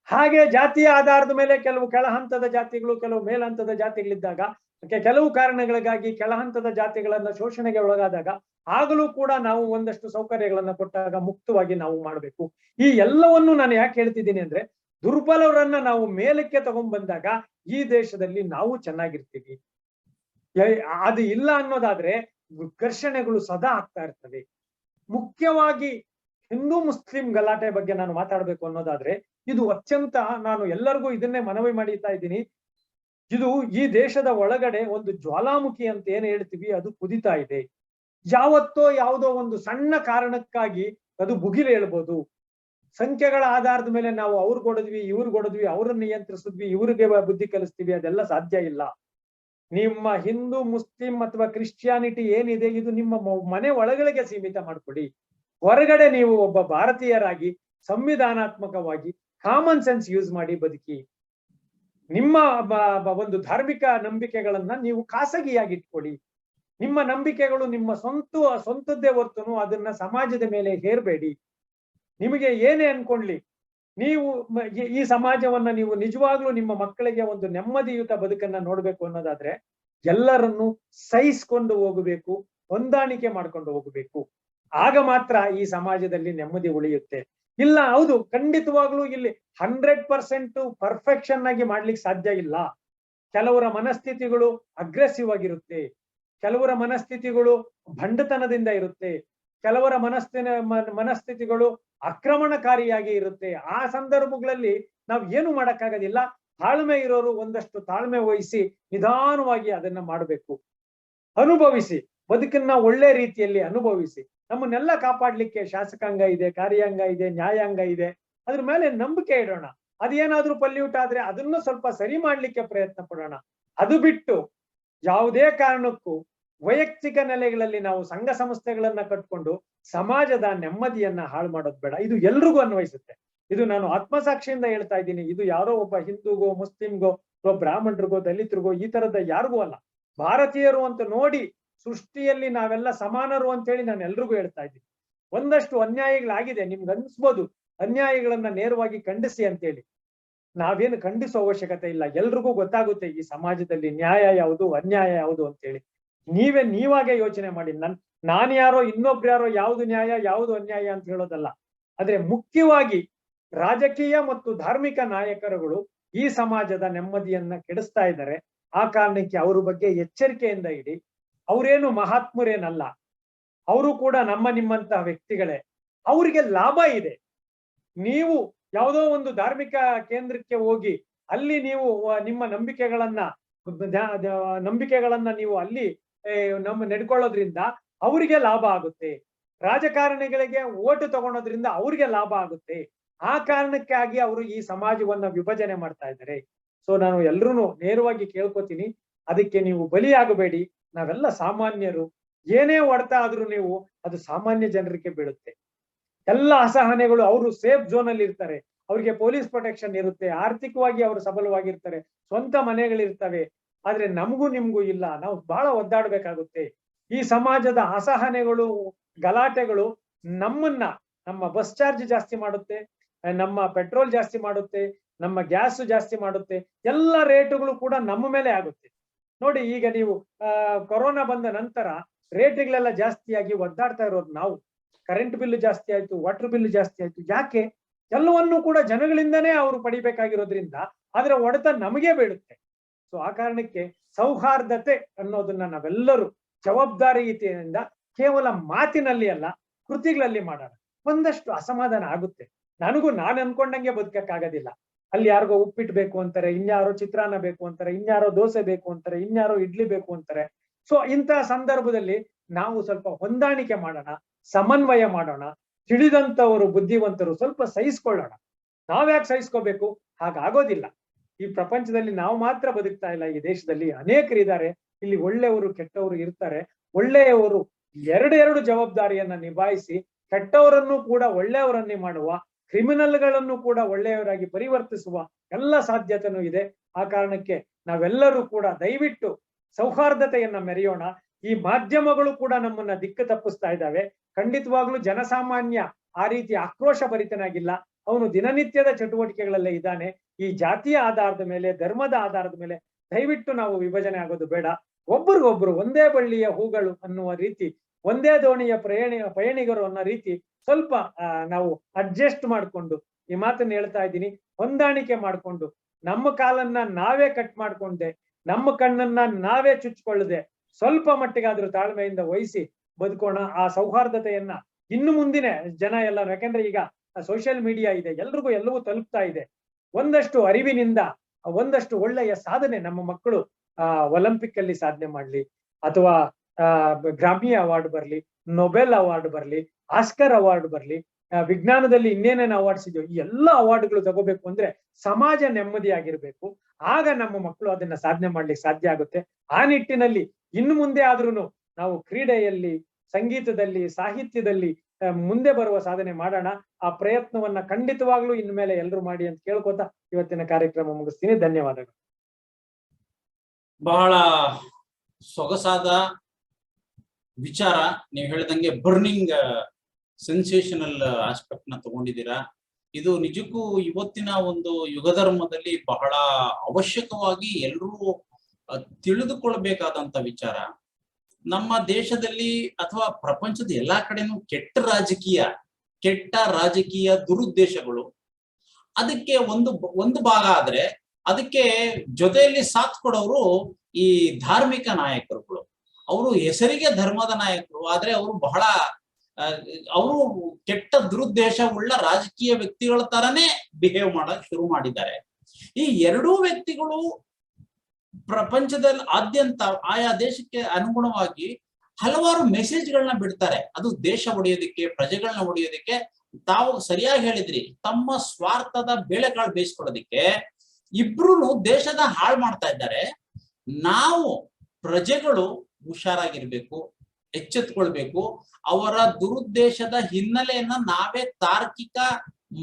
ಹಾಗೆ ಜಾತಿಯ ಆಧಾರದ ಮೇಲೆ ಕೆಲವು ಕೆಳಹಂತದ ಜಾತಿಗಳು, ಕೆಲವು ಮೇಲ್ಹಂತದ ಜಾತಿಗಳಿದ್ದಾಗ ಕೆಲವು ಕಾರಣಗಳಿಗಾಗಿ ಕೆಳಹಂತದ ಜಾತಿಗಳನ್ನ ಶೋಷಣೆಗೆ ಒಳಗಾದಾಗ ಆಗಲೂ ಕೂಡ ನಾವು ಒಂದಷ್ಟು ಸೌಕರ್ಯಗಳನ್ನ ಕೊಟ್ಟಾಗ ಮುಕ್ತವಾಗಿ ನಾವು ಮಾಡಬೇಕು. ಈ ಎಲ್ಲವನ್ನು ನಾನು ಯಾಕೆ ಹೇಳ್ತಿದ್ದೀನಿ ಅಂದ್ರೆ ದುರ್ಬಲರನ್ನ ನಾವು ಮೇಲಕ್ಕೆ ತಗೊಂಡ್ ಬಂದಾಗ ಈ ದೇಶದಲ್ಲಿ ನಾವು ಚೆನ್ನಾಗಿರ್ತೀವಿ. ಅದು ಇಲ್ಲ ಅನ್ನೋದಾದ್ರೆ ಘರ್ಷಣೆಗಳು ಸದಾ ಆಗ್ತಾ ಇರ್ತವೆ. ಮುಖ್ಯವಾಗಿ ಹಿಂದೂ ಮುಸ್ಲಿಂ ಗಲಾಟೆ ಬಗ್ಗೆ ನಾನು ಮಾತಾಡ್ಬೇಕು ಅನ್ನೋದಾದ್ರೆ ಇದು ಅತ್ಯಂತ ನಾನು ಎಲ್ಲರಿಗೂ ಇದನ್ನೇ ಮನವಿ ಮಾಡಿತಾ ಇದ್ದೀನಿ. ಇದು ಈ ದೇಶದ ಒಳಗಡೆ ಒಂದು ಜ್ವಾಲಾಮುಖಿ ಅಂತ ಏನ್ ಹೇಳ್ತೀವಿ ಅದು ಕುದಿತಾ ಇದೆ. ಯಾವತ್ತೋ ಯಾವುದೋ ಒಂದು ಸಣ್ಣ ಕಾರಣಕ್ಕಾಗಿ ಅದು ಭುಗಿಲು ಹೇಳ್ಬೋದು. ಸಂಖ್ಯೆಗಳ ಆಧಾರದ ಮೇಲೆ ನಾವು ಅವ್ರು ಕೊಡಿದ್ವಿ, ಇವ್ರು ಕೊಡಿದ್ವಿ, ಅವ್ರನ್ನ ನಿಯಂತ್ರಿಸಿದ್ವಿ, ಇವ್ರಿಗೆ ಬುದ್ಧಿ ಕಲಿಸ್ತೀವಿ, ಅದೆಲ್ಲ ಸಾಧ್ಯ ಇಲ್ಲ. ನಿಮ್ಮ ಹಿಂದೂ, ಮುಸ್ಲಿಂ ಅಥವಾ ಕ್ರಿಶ್ಚಿಯಾನಿಟಿ ಏನಿದೆ, ಇದು ನಿಮ್ಮ ಮನೆ ಒಳಗಳಿಗೆ ಸೀಮಿತ ಮಾಡ್ಕೊಡಿ. ಹೊರಗಡೆ ನೀವು ಒಬ್ಬ ಭಾರತೀಯರಾಗಿ, ಸಂವಿಧಾನಾತ್ಮಕವಾಗಿ ಕಾಮನ್ ಸೆನ್ಸ್ ಯೂಸ್ ಮಾಡಿ ಬದುಕಿ. ನಿಮ್ಮ ಒಂದು ಧಾರ್ಮಿಕ ನಂಬಿಕೆಗಳನ್ನ ನೀವು ಖಾಸಗಿಯಾಗಿ ಇಟ್ಕೊಳ್ಳಿ ನಿಮ್ಮ ನಂಬಿಕೆಗಳು ನಿಮ್ಮ ಸ್ವಂತ, ಸ್ವಂತದ್ದೇ ಹೊರ್ತುನು ಅದನ್ನ ಸಮಾಜದ ಮೇಲೆ ಹೇರಬೇಡಿ. ನಿಮಗೆ ಏನೇ ಅನ್ಕೊಂಡ್ಲಿ ನೀವು ಈ- ಸಮಾಜವನ್ನ ನೀವು ನಿಜವಾಗ್ಲೂ ನಿಮ್ಮ ಮಕ್ಕಳಿಗೆ ಒಂದು ನೆಮ್ಮದಿಯುತ ಬದುಕನ್ನ ನೋಡ್ಬೇಕು ಅನ್ನೋದಾದ್ರೆ ಎಲ್ಲರನ್ನು ಸಹಿಸ್ಕೊಂಡು ಹೋಗಬೇಕು, ಹೊಂದಾಣಿಕೆ ಮಾಡ್ಕೊಂಡು ಹೋಗಬೇಕು. ಆಗ ಮಾತ್ರ ಈ ಸಮಾಜದಲ್ಲಿ ನೆಮ್ಮದಿ ಉಳಿಯುತ್ತೆ. ಇಲ್ಲ, ಹೌದು, ಖಂಡಿತವಾಗ್ಲೂ ಇಲ್ಲಿ ಹಂಡ್ರೆಡ್ ಪರ್ಸೆಂಟ್ ಪರ್ಫೆಕ್ಷನ್ ಆಗಿ ಮಾಡ್ಲಿಕ್ಕೆ ಸಾಧ್ಯ ಇಲ್ಲ. ಕೆಲವರ ಮನಸ್ಥಿತಿಗಳು ಅಗ್ರೆಸಿವ್ ಆಗಿರುತ್ತೆ. ಕೆಲವರ ಮನಸ್ಥಿತಿಗಳು ಭಂಡತನದಿಂದ ಇರುತ್ತೆ. ಕೆಲವರ ಮನಸ್ಥಿನ ಮನಸ್ಥಿತಿಗಳು ಆಕ್ರಮಣಕಾರಿಯಾಗಿ ಇರುತ್ತೆ. ಆ ಸಂದರ್ಭಗಳಲ್ಲಿ ನಾವು ಏನು ಮಾಡಕ್ಕಾಗೋದಿಲ್ಲ. ತಾಳ್ಮೆ ಇರೋರು ಒಂದಷ್ಟು ತಾಳ್ಮೆ ವಹಿಸಿ ನಿಧಾನವಾಗಿ ಅದನ್ನ ಮಾಡಬೇಕು. ಅನುಭವಿಸಿ, ಬದುಕನ್ನ ಒಳ್ಳೆ ರೀತಿಯಲ್ಲಿ ಅನುಭವಿಸಿ. ನಮ್ಮನ್ನೆಲ್ಲ ಕಾಪಾಡ್ಲಿಕ್ಕೆ ಶಾಸಕಾಂಗ ಇದೆ, ಕಾರ್ಯಾಂಗ ಇದೆ, ನ್ಯಾಯಾಂಗ ಇದೆ. ಅದ್ರ ಮೇಲೆ ನಂಬಿಕೆ ಇಡೋಣ. ಅದೇನಾದ್ರೂ ಪಲ್ಯೂಟ್ ಆದ್ರೆ ಅದನ್ನು ಸ್ವಲ್ಪ ಸರಿ ಮಾಡ್ಲಿಕ್ಕೆ ಪ್ರಯತ್ನ ಪಡೋಣ. ಅದು ಬಿಟ್ಟು ಯಾವುದೇ ಕಾರಣಕ್ಕೂ ವೈಯಕ್ತಿಕ ನೆಲೆಗಳಲ್ಲಿ ನಾವು ಸಂಘ ಸಂಸ್ಥೆಗಳನ್ನ ಕಟ್ಕೊಂಡು ಸಮಾಜದ ನೆಮ್ಮದಿಯನ್ನ ಹಾಳು ಮಾಡೋದು ಬೇಡ. ಇದು ಎಲ್ರಿಗೂ ಅನ್ವಯಿಸುತ್ತೆ. ಇದು ನಾನು ಆತ್ಮಸಾಕ್ಷಿಯಿಂದ ಹೇಳ್ತಾ ಇದ್ದೀನಿ. ಇದು ಯಾರೋ ಒಬ್ಬ ಹಿಂದೂಗೋ ಮುಸ್ಲಿಂಗೋ ಅಥವಾ ಬ್ರಾಹ್ಮಣರಿಗೋ, ದಲಿತರಿಗೋ ಈ ತರದ ಯಾರಿಗೂ ಅಲ್ಲ. ಭಾರತೀಯರು ಅಂತ ನೋಡಿ ಸೃಷ್ಟಿಯಲ್ಲಿ ನಾವೆಲ್ಲ ಸಮಾನರು ಅಂತ ಹೇಳಿ ನಾನು ಎಲ್ರಿಗೂ ಹೇಳ್ತಾ ಇದ್ದೀನಿ. ಒಂದಷ್ಟು ಅನ್ಯಾಯಗಳಾಗಿದೆ. ನಿಮ್ಗೆ ಅನ್ಸ್ಬೋದು. ಅನ್ಯಾಯಗಳನ್ನ ನೇರವಾಗಿ ಖಂಡಿಸಿ ಅಂತೇಳಿ. ನಾವೇನು ಖಂಡಿಸೋ ಅವಶ್ಯಕತೆ ಇಲ್ಲ. ಎಲ್ರಿಗೂ ಗೊತ್ತಾಗುತ್ತೆ ಈ ಸಮಾಜದಲ್ಲಿ ನ್ಯಾಯ ಯಾವುದು, ಅನ್ಯಾಯ ಯಾವುದು ಅಂತೇಳಿ. ನೀವೇ ನೀವಾಗೆ ಯೋಚನೆ ಮಾಡಿ. ನನ್, ನಾನು ಯಾರೋ, ಇನ್ನೊಬ್ರು ಯಾರೋ ಯಾವ್ದು ನ್ಯಾಯ, ಯಾವ್ದು ಅನ್ಯಾಯ ಅಂತ ಹೇಳೋದಲ್ಲ. ಆದ್ರೆ ಮುಖ್ಯವಾಗಿ ರಾಜಕೀಯ ಮತ್ತು ಧಾರ್ಮಿಕ ನಾಯಕರುಗಳು ಈ ಸಮಾಜದ ನೆಮ್ಮದಿಯನ್ನ ಕೆಡಿಸ್ತಾ ಇದ್ದಾರೆ. ಆ ಕಾರಣಕ್ಕೆ ಅವ್ರ ಬಗ್ಗೆ ಎಚ್ಚರಿಕೆಯಿಂದ ಇಡಿ. ಅವರೇನು ಮಹಾತ್ಮರೇನಲ್ಲ. ಅವರು ಕೂಡ ನಮ್ಮ ನಿಮ್ಮಂತಹ ವ್ಯಕ್ತಿಗಳೇ. ಅವರಿಗೆ ಲಾಭ ಇದೆ. ನೀವು ಯಾವುದೋ ಒಂದು ಧಾರ್ಮಿಕ ಕೇಂದ್ರಕ್ಕೆ ಹೋಗಿ ಅಲ್ಲಿ ನೀವು, ನಿಮ್ಮ ನಂಬಿಕೆಗಳನ್ನ ನಂಬಿಕೆಗಳನ್ನ ನೀವು ಅಲ್ಲಿ ನಮ್ಮ ನಡ್ಕೊಳ್ಳೋದ್ರಿಂದ ಅವರಿಗೆ ಲಾಭ ಆಗುತ್ತೆ. ರಾಜಕಾರಣಿಗಳಿಗೆ ಓಟು ತಗೊಳೋದ್ರಿಂದ ಅವ್ರಿಗೆ ಲಾಭ ಆಗುತ್ತೆ. ಆ ಕಾರಣಕ್ಕಾಗಿ ಅವರು ಈ ಸಮಾಜವನ್ನ ವಿಭಜನೆ ಮಾಡ್ತಾ ಇದ್ದಾರೆ. ಸೊ ನಾನು ಎಲ್ರೂ ನೇರವಾಗಿ ಕೇಳ್ಕೊತೀನಿ. ಅದಕ್ಕೆ ನೀವು ಬಲಿಯಾಗಬೇಡಿ. ನಾವೆಲ್ಲ ಸಾಮಾನ್ಯರು. ಏನೇ ಹೊಡ್ತಾ ಆದ್ರೂ ನೀವು ಅದು ಸಾಮಾನ್ಯ ಜನರಿಗೆ ಬೀಳುತ್ತೆ. ಎಲ್ಲ ಅಸಹನೆಗಳು ಅವರು ಸೇಫ್ ಝೋನ್ ಅಲ್ಲಿ ಇರ್ತಾರೆ. ಅವ್ರಿಗೆ ಪೊಲೀಸ್ ಪ್ರೊಟೆಕ್ಷನ್ ಇರುತ್ತೆ. ಆರ್ಥಿಕವಾಗಿ ಅವರು ಸಬಲವಾಗಿರ್ತಾರೆ. ಸ್ವಂತ ಮನೆಗಳಿರ್ತವೆ. ಆದ್ರೆ ನಮಗೂ ನಿಮ್ಗೂ ಇಲ್ಲ. ನಾವು ಬಹಳ ಒದ್ದಾಡ್ಬೇಕಾಗುತ್ತೆ. ಈ ಸಮಾಜದ ಅಸಹನೆಗಳು, ಗಲಾಟೆಗಳು ನಮ್ಮನ್ನ, ನಮ್ಮ ಬಸ್ ಚಾರ್ಜ್ ಜಾಸ್ತಿ ಮಾಡುತ್ತೆ, ನಮ್ಮ ಪೆಟ್ರೋಲ್ ಜಾಸ್ತಿ ಮಾಡುತ್ತೆ, ನಮ್ಮ ಗ್ಯಾಸ್ ಜಾಸ್ತಿ ಮಾಡುತ್ತೆ, ಎಲ್ಲ ರೇಟುಗಳು ಕೂಡ ನಮ್ಮ ಮೇಲೆ ಆಗುತ್ತೆ. ನೋಡಿ, ಈಗ ನೀವು ಕೊರೋನಾ ಬಂದ ನಂತರ ರೇಟ್ಗಳೆಲ್ಲ ಜಾಸ್ತಿಯಾಗಿ ಒದ್ದಾಡ್ತಾ ಇರೋದು ನಾವು. ಕರೆಂಟ್ ಬಿಲ್ ಜಾಸ್ತಿ ಆಯ್ತು, ವಾಟರ್ ಬಿಲ್ ಜಾಸ್ತಿ ಆಯ್ತು. ಯಾಕೆ? ಎಲ್ಲವನ್ನೂ ಕೂಡ ಜನಗಳಿಂದನೇ ಅವರು ಪಡಿಬೇಕಾಗಿರೋದ್ರಿಂದ, ಆದ್ರೆ ಒಡೆತ ನಮಗೆ ಬೀಳುತ್ತೆ. ಸೊ ಆ ಕಾರಣಕ್ಕೆ ಸೌಹಾರ್ದತೆ ಅನ್ನೋದನ್ನ ನಾವೆಲ್ಲರೂ ಜವಾಬ್ದಾರಿಯುತೆಯಿಂದ ಕೇವಲ ಮಾತಿನಲ್ಲಿ ಅಲ್ಲ, ಕೃತಿಗಳಲ್ಲಿ ಮಾಡೋಣ. ಒಂದಷ್ಟು ಅಸಮಾಧಾನ ಆಗುತ್ತೆ. ನನಗೂ ನಾನು ಅನ್ಕೊಂಡಂಗೆ ಬದುಕಕ್ಕಾಗೋದಿಲ್ಲ. ಅಲ್ಲಿ ಯಾರಿಗೋ ಉಪ್ಪಿಟ್ಟು ಬೇಕು ಅಂತಾರೆ, ಇನ್ಯಾರೋ ಚಿತ್ರಾನ್ನ ಬೇಕು ಅಂತಾರೆ, ಇನ್ಯಾರೋ ದೋಸೆ ಬೇಕು ಅಂತಾರೆ, ಇನ್ಯಾರೋ ಇಡ್ಲಿ ಬೇಕು ಅಂತಾರೆ. ಸೊ ಇಂತಹ ಸಂದರ್ಭದಲ್ಲಿ ನಾವು ಸ್ವಲ್ಪ ಹೊಂದಾಣಿಕೆ ಮಾಡೋಣ, ಸಮನ್ವಯ ಮಾಡೋಣ ತಿಳಿದಂತವರು ಬುದ್ಧಿವಂತರು ಸ್ವಲ್ಪ ಸಹಿಸ್ಕೊಳ್ಳೋಣ. ನಾವ್ಯಾಕೆ ಸಹಿಸ್ಕೋಬೇಕು? ಹಾಗಾಗೋದಿಲ್ಲ. ಈ ಪ್ರಪಂಚದಲ್ಲಿ ನಾವು ಮಾತ್ರ ಬದುಕ್ತಾ ಇಲ್ಲ, ಈ ದೇಶದಲ್ಲಿ ಅನೇಕರು ಇದ್ದಾರೆ ಇಲ್ಲಿ ಒಳ್ಳೆಯವರು, ಕೆಟ್ಟವರು ಇರ್ತಾರೆ. ಒಳ್ಳೆಯವರು ಎರಡೆರಡು ಜವಾಬ್ದಾರಿಯನ್ನ ನಿಭಾಯಿಸಿ, ಕೆಟ್ಟವರನ್ನು ಕೂಡ ಒಳ್ಳೆಯವರನ್ನೇ ಮಾಡುವ, ಕ್ರಿಮಿನಲ್ಗಳನ್ನು ಕೂಡ ಒಳ್ಳೆಯವರಾಗಿ ಪರಿವರ್ತಿಸುವ ಎಲ್ಲ ಸಾಧ್ಯತೆನೂ ಇದೆ. ಆ ಕಾರಣಕ್ಕೆ ನಾವೆಲ್ಲರೂ ಕೂಡ ದಯವಿಟ್ಟು ಸೌಹಾರ್ದತೆಯನ್ನ ಮೆರೆಯೋಣ. ಈ ಮಾಧ್ಯಮಗಳು ಕೂಡ ನಮ್ಮನ್ನ ದಿಕ್ಕು ತಪ್ಪಿಸ್ತಾ ಇದ್ದಾವೆ. ಖಂಡಿತವಾಗ್ಲೂ ಜನಸಾಮಾನ್ಯ ಆ ರೀತಿ ಆಕ್ರೋಶ ಭರಿತನಾಗಿಲ್ಲ. ಅವನು ದಿನನಿತ್ಯದ ಚಟುವಟಿಕೆಗಳಲ್ಲೇ ಇದ್ದಾನೆ. ಈ ಜಾತಿಯ ಆಧಾರದ ಮೇಲೆ, ಧರ್ಮದ ಆಧಾರದ ಮೇಲೆ ದಯವಿಟ್ಟು ನಾವು ವಿಭಜನೆ ಆಗೋದು ಬೇಡ. ಒಬ್ರಿಗೊಬ್ರು ಒಂದೇ ಬಳ್ಳಿಯ ಹೂಗಳು ಅನ್ನುವ ರೀತಿ, ಒಂದೇ ದೋಣಿಯ ಪ್ರಯಾಣಿ ಪಯಣಿಗರು ಅನ್ನೋ ರೀತಿ ಸ್ವಲ್ಪ ನಾವು ಅಡ್ಜಸ್ಟ್ ಮಾಡ್ಕೊಂಡು ಈ ಮಾತನ್ನು ಹೇಳ್ತಾ ಇದ್ದೀನಿ. ಹೊಂದಾಣಿಕೆ ಮಾಡ್ಕೊಂಡು, ನಮ್ಮ ಕಾಲನ್ನ ನಾವೇ ಕಟ್ ಮಾಡ್ಕೊಂಡೆ, ನಮ್ಮ ಕಣ್ಣನ್ನ ನಾವೇ ಚುಚ್ಚಿಕೊಳ್ಳದೆ ಸ್ವಲ್ಪ ಮಟ್ಟಿಗಾದ್ರೂ ತಾಳ್ಮೆಯಿಂದ ವಹಿಸಿ ಬದುಕೋಣ. ಆ ಸೌಹಾರ್ದತೆಯನ್ನ ಇನ್ನು ಮುಂದಿನ ಜನ ಎಲ್ಲ, ಯಾಕಂದ್ರೆ ಈಗ ಸೋಷಿಯಲ್ ಮೀಡಿಯಾ ಇದೆ, ಎಲ್ರಿಗೂ ಎಲ್ಲವೂ ತಲುಪ್ತಾ ಇದೆ. ಒಂದಷ್ಟು ಅರಿವಿನಿಂದ ಒಂದಷ್ಟು ಒಳ್ಳೆಯ ಸಾಧನೆ ನಮ್ಮ ಮಕ್ಕಳು, ಆ ಒಲಿಂಪಿಕ್ ಅಲ್ಲಿ ಸಾಧನೆ ಮಾಡ್ಲಿ, ಅಥವಾ ಗ್ರಾಮೀಯ ಅವಾರ್ಡ್ ಬರ್ಲಿ ನೊಬೆಲ್ ಅವಾರ್ಡ್ ಬರ್ಲಿ ಆಸ್ಕರ್ ಅವಾರ್ಡ್ ಬರ್ಲಿ ವಿಜ್ಞಾನದಲ್ಲಿ ಇನ್ನೇನೇನು ಅವಾರ್ಡ್ಸ್ ಇದೆಯೋ, ಈ ಎಲ್ಲ ಅವಾರ್ಡ್ಗಳು ತಗೋಬೇಕು ಅಂದ್ರೆ ಸಮಾಜ ನೆಮ್ಮದಿಯಾಗಿರ್ಬೇಕು ಆಗ ನಮ್ಮ ಮಕ್ಕಳು ಅದನ್ನ ಸಾಧನೆ ಮಾಡ್ಲಿಕ್ಕೆ ಸಾಧ್ಯ ಆಗುತ್ತೆ. ಆ ನಿಟ್ಟಿನಲ್ಲಿ ಇನ್ನು ಮುಂದೆ ಆದ್ರೂ ನಾವು ಕ್ರೀಡೆಯಲ್ಲಿ, ಸಂಗೀತದಲ್ಲಿ, ಸಾಹಿತ್ಯದಲ್ಲಿ ಮುಂದೆ ಬರುವ ಸಾಧನೆ ಮಾಡೋಣ. ಆ ಪ್ರಯತ್ನವನ್ನ ಖಂಡಿತವಾಗ್ಲೂ ಇನ್ಮೇಲೆ ಎಲ್ರು ಮಾಡಿ ಅಂತ ಕೇಳ್ಕೊತಾ ಇವತ್ತಿನ ಕಾರ್ಯಕ್ರಮ ಮುಗಿಸ್ತೀನಿ. ಧನ್ಯವಾದಗಳು. ಬಹಳ ಸೊಗಸಾದ ವಿಚಾರ. ನೀವು ಹೇಳ್ದಂಗೆ ಬರ್ನಿಂಗ್ ಸೆನ್ಸೇಷನಲ್ ಆಸ್ಪೆಕ್ಟ್ನ ತಗೊಂಡಿದ್ದೀರಾ. ಇದು ನಿಜಕ್ಕೂ ಇವತ್ತಿನ ಒಂದು ಯುಗಧರ್ಮದಲ್ಲಿ ಬಹಳ ಅವಶ್ಯಕವಾಗಿ ಎಲ್ಲರೂ ತಿಳಿದುಕೊಳ್ಬೇಕಾದಂತ ವಿಚಾರ. ನಮ್ಮ ದೇಶದಲ್ಲಿ ಅಥವಾ ಪ್ರಪಂಚದ ಎಲ್ಲಾ ಕಡೆನೂ ಕೆಟ್ಟ ರಾಜಕೀಯ ಕೆಟ್ಟ ರಾಜಕೀಯ ದುರುದ್ದೇಶಗಳು. ಅದಕ್ಕೆ ಒಂದು ಒಂದು ಭಾಗ ಆದ್ರೆ ಅದಕ್ಕೆ ಜೊತೆಯಲ್ಲಿ ಸಾಥ್ ಕೊಡೋರು ಈ ಧಾರ್ಮಿಕ ನಾಯಕರುಗಳು. ಅವರು ಹೆಸರಿಗೆ ಧರ್ಮದ ನಾಯಕರು, ಆದ್ರೆ ಅವರು ಬಹಳ ಅವರು ಕೆಟ್ಟ ದುರುದ್ದೇಶ ಉಳ್ಳ ರಾಜಕೀಯ ವ್ಯಕ್ತಿಗಳ ತರನೇ ಬಿಹೇವ್ ಮಾಡಕ್ ಶುರು ಮಾಡಿದ್ದಾರೆ. ಈ ಎರಡೂ ವ್ಯಕ್ತಿಗಳು ಪ್ರಪಂಚದಲ್ಲಿ ಆದ್ಯಂತ, ಆಯಾ ದೇಶಕ್ಕೆ ಅನುಗುಣವಾಗಿ ಹಲವಾರು ಮೆಸೇಜ್ಗಳನ್ನ ಬಿಡ್ತಾರೆ. ಅದು ದೇಶ ಒಡೆಯೋದಕ್ಕೆ ಪ್ರಜೆಗಳನ್ನ ಒಡೆಯೋದಕ್ಕೆ. ತಾವು ಸರಿಯಾಗಿ ಹೇಳಿದ್ರಿ. ತಮ್ಮ ಸ್ವಾರ್ಥದ ಬೇಳೆಕಾಳು ಬೇಯಿಸ್ಕೊಳ್ಳೋದಿಕ್ಕೆ ಇಬ್ರು ದೇಶದ ಹಾಳು ಮಾಡ್ತಾ ಇದ್ದಾರೆ. ನಾವು ಪ್ರಜೆಗಳು ಹುಷಾರಾಗಿರ್ಬೇಕು, ಎಚ್ಚೆತ್ಕೊಳ್ಬೇಕು. ಅವರ ದುರುದ್ದೇಶದ ಹಿನ್ನೆಲೆಯನ್ನ ನಾವೇ ತಾರ್ಕಿಕ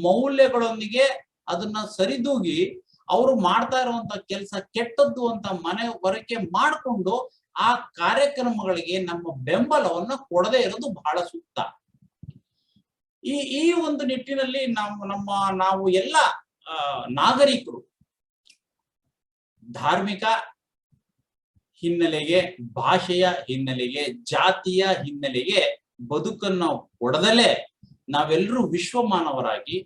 ಮೌಲ್ಯಗಳೊಂದಿಗೆ ಅದನ್ನ ಸರಿದೂಗಿ, ಅವರು ಮಾಡ್ತಾ ಇರುವಂತ ಕೆಲಸ ಕೆಟ್ಟದ್ದು ಅಂತ ಮನೆ ಹೊರಕೆ ಮಾಡಿಕೊಂಡು ಆ ಕಾರ್ಯಕ್ರಮಗಳಿಗೆ ನಮ್ಮ ಬೆಂಬಲವನ್ನ ಕೊಡದೇ ಇರೋದು ಬಹಳ ಸೂಕ್ತ. ಈ ಈ ಒಂದು ನಿಟ್ಟಿನಲ್ಲಿ ನಾವು ನಮ್ಮ, ನಾವು ಎಲ್ಲ ನಾಗರಿಕರು ಧಾರ್ಮಿಕ ಹಿನ್ನೆಲೆಗೆ, ಭಾಷೆಯ ಹಿನ್ನೆಲೆಗೆ, ಜಾತಿಯ ಹಿನ್ನೆಲೆಗೆ ಬದುಕನ್ನು ಕೊಡದಲೇ ನಾವೆಲ್ಲರೂ ವಿಶ್ವ ಮಾನವರಾಗಿ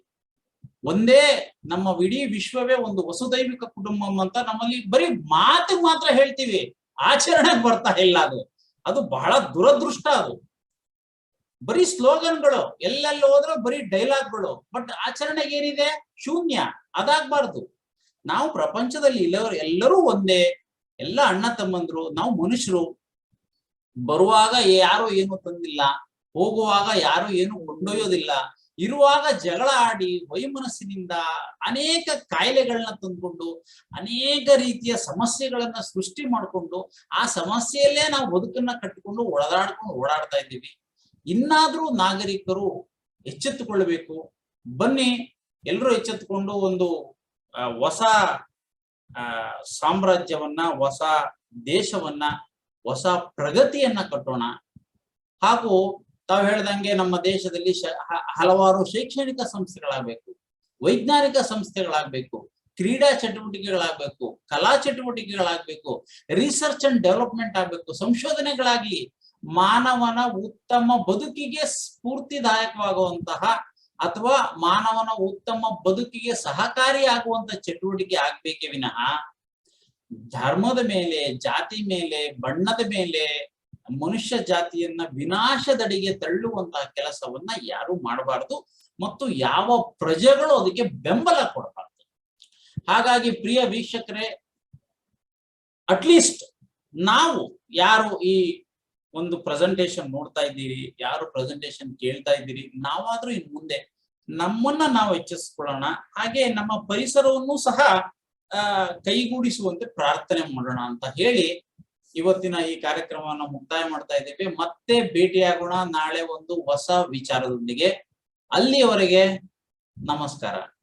ಒಂದೇ ನಮ್ಮ ಇಡೀ ವಿಶ್ವವೇ ಒಂದು ವಸುದೈವಿಕ ಕುಟುಂಬಂ ಅಂತ ನಮ್ಮಲ್ಲಿ ಬರೀ ಮಾತು ಮಾತ್ರ ಹೇಳ್ತೀವಿ. ಆಚರಣೆಗೆ ಬರ್ತಾ ಇಲ್ಲ ಅದು. ಅದು ಬಹಳ ದುರದೃಷ್ಟ ಅದು. ಬರೀ ಸ್ಲೋಗನ್ಗಳು, ಎಲ್ಲೆಲ್ಲಿ ಹೋದ್ರೆ ಬರೀ ಡೈಲಾಗ್ಗಳು, ಬಟ್ ಆಚರಣೆಗೆ ಏನಿದೆ? ಶೂನ್ಯ. ಅದಾಗ್ಬಾರ್ದು. ನಾವು ಪ್ರಪಂಚದಲ್ಲಿ ಇಲ್ಲವರು ಎಲ್ಲರೂ ಒಂದೇ. ಎಲ್ಲ ಅಣ್ಣ ತಮ್ಮಂದ್ರು, ನಾವು ಮನುಷ್ಯರು. ಬರುವಾಗ ಯಾರು ಏನು ತಂದಿಲ್ಲ, ಹೋಗುವಾಗ ಯಾರು ಏನು ಕೊಂಡೊಯ್ಯೋದಿಲ್ಲ. ಇರುವಾಗ ಜಗಳ ಆಡಿ ವೈಮನಸ್ಸಿನಿಂದ ಅನೇಕ ಕಾಯಿಲೆಗಳನ್ನ ತಂದ್ಕೊಂಡು, ಅನೇಕ ರೀತಿಯ ಸಮಸ್ಯೆಗಳನ್ನ ಸೃಷ್ಟಿ ಮಾಡಿಕೊಂಡು, ಆ ಸಮಸ್ಯೆಯಲ್ಲೇ ನಾವು ಬದುಕನ್ನ ಕಟ್ಟಿಕೊಂಡು ಒಳದಾಡ್ಕೊಂಡು ಓಡಾಡ್ತಾ ಇದ್ದೀವಿ. ಇನ್ನಾದ್ರೂ ನಾಗರಿಕರು ಎಚ್ಚೆತ್ತುಕೊಳ್ಳಬೇಕು. ಬನ್ನಿ ಎಲ್ಲರೂ ಎಚ್ಚೆತ್ತುಕೊಂಡು ಒಂದು ಹೊಸ ಸಾಮ್ರಾಜ್ಯವನ್ನ, ಹೊಸ ದೇಶವನ್ನ, ಹೊಸ ಪ್ರಗತಿಯನ್ನ ಕಟ್ಟೋಣ. ಹಾಗೂ ತಾವು ಹೇಳ್ದಂಗೆ ನಮ್ಮ ದೇಶದಲ್ಲಿ ಹಲವಾರು ಶೈಕ್ಷಣಿಕ ಸಂಸ್ಥೆಗಳಾಗಬೇಕು, ವೈಜ್ಞಾನಿಕ ಸಂಸ್ಥೆಗಳಾಗಬೇಕು, ಕ್ರೀಡಾ ಚಟುವಟಿಕೆಗಳಾಗಬೇಕು, ಕಲಾ ಚಟುವಟಿಕೆಗಳಾಗಬೇಕು ರಿಸರ್ಚ್ ಅಂಡ್ ಡೆವಲಪ್ಮೆಂಟ್ ಆಗಬೇಕು, ಸಂಶೋಧನೆಗಳಾಗ್ಲಿ ಮಾನವನ ಉತ್ತಮ ಬದುಕಿಗೆ ಸ್ಫೂರ್ತಿದಾಯಕವಾಗುವಂತಹ ಅಥವಾ ಮಾನವನ ಉತ್ತಮ ಬದುಕಿಗೆ ಸಹಕಾರಿಯಾಗುವಂತ ಚಟುವಟಿಕೆ ಆಗ್ಬೇಕೇ ವಿನಃ ಧರ್ಮದ ಮೇಲೆ, ಜಾತಿ ಮೇಲೆ, ಬಣ್ಣದ ಮೇಲೆ ಮನುಷ್ಯ ಜಾತಿಯನ್ನ ವಿನಾಶದಡಿಗೆ ತಳ್ಳುವಂತಹ ಕೆಲಸವನ್ನ ಯಾರು ಮಾಡಬಾರದು ಮತ್ತು ಯಾವ ಪ್ರಜೆಗಳು ಅದಕ್ಕೆ ಬೆಂಬಲ ಕೊಡಬಾರದು. ಹಾಗಾಗಿ ಪ್ರಿಯ ವೀಕ್ಷಕರೇ ಅಟ್ಲೀಸ್ಟ್ ನಾವು ಯಾರು ಈ ಒಂದು ಪ್ರೆಸೆಂಟೇಶನ್ ನೋಡ್ತಾ ಇದ್ದೀರಿ, ಯಾರು ಪ್ರೆಸೆಂಟೇಶನ್ ಕೇಳ್ತಾ ಇದ್ದೀರಿ, ನಾವಾದ್ರೂ ಇನ್ ಮುಂದೆ ನಮ್ಮನ್ನ ನಾವು ಹೆಚ್ಚಿಸ್ಕೊಳ್ಳೋಣ ಹಾಗೆ ನಮ್ಮ ಪರಿಸರವನ್ನು ಸಹ ಕೈಗೂಡಿಸುವಂತೆ ಪ್ರಾರ್ಥನೆ ಮಾಡೋಣ ಅಂತ ಹೇಳಿ ಇವತ್ತಿನ ಈ ಕಾರ್ಯಕ್ರಮವನ್ನು ಮುಕ್ತಾಯ ಮಾಡ್ತಾ ಇದ್ದೀವಿ. ಮತ್ತೆ ಭೇಟಿಯಾಗೋಣ ನಾಳೆ ಒಂದು ಹೊಸ ವಿಚಾರದೊಂದಿಗೆ. ಅಲ್ಲಿಯವರೆಗೆ ನಮಸ್ಕಾರ.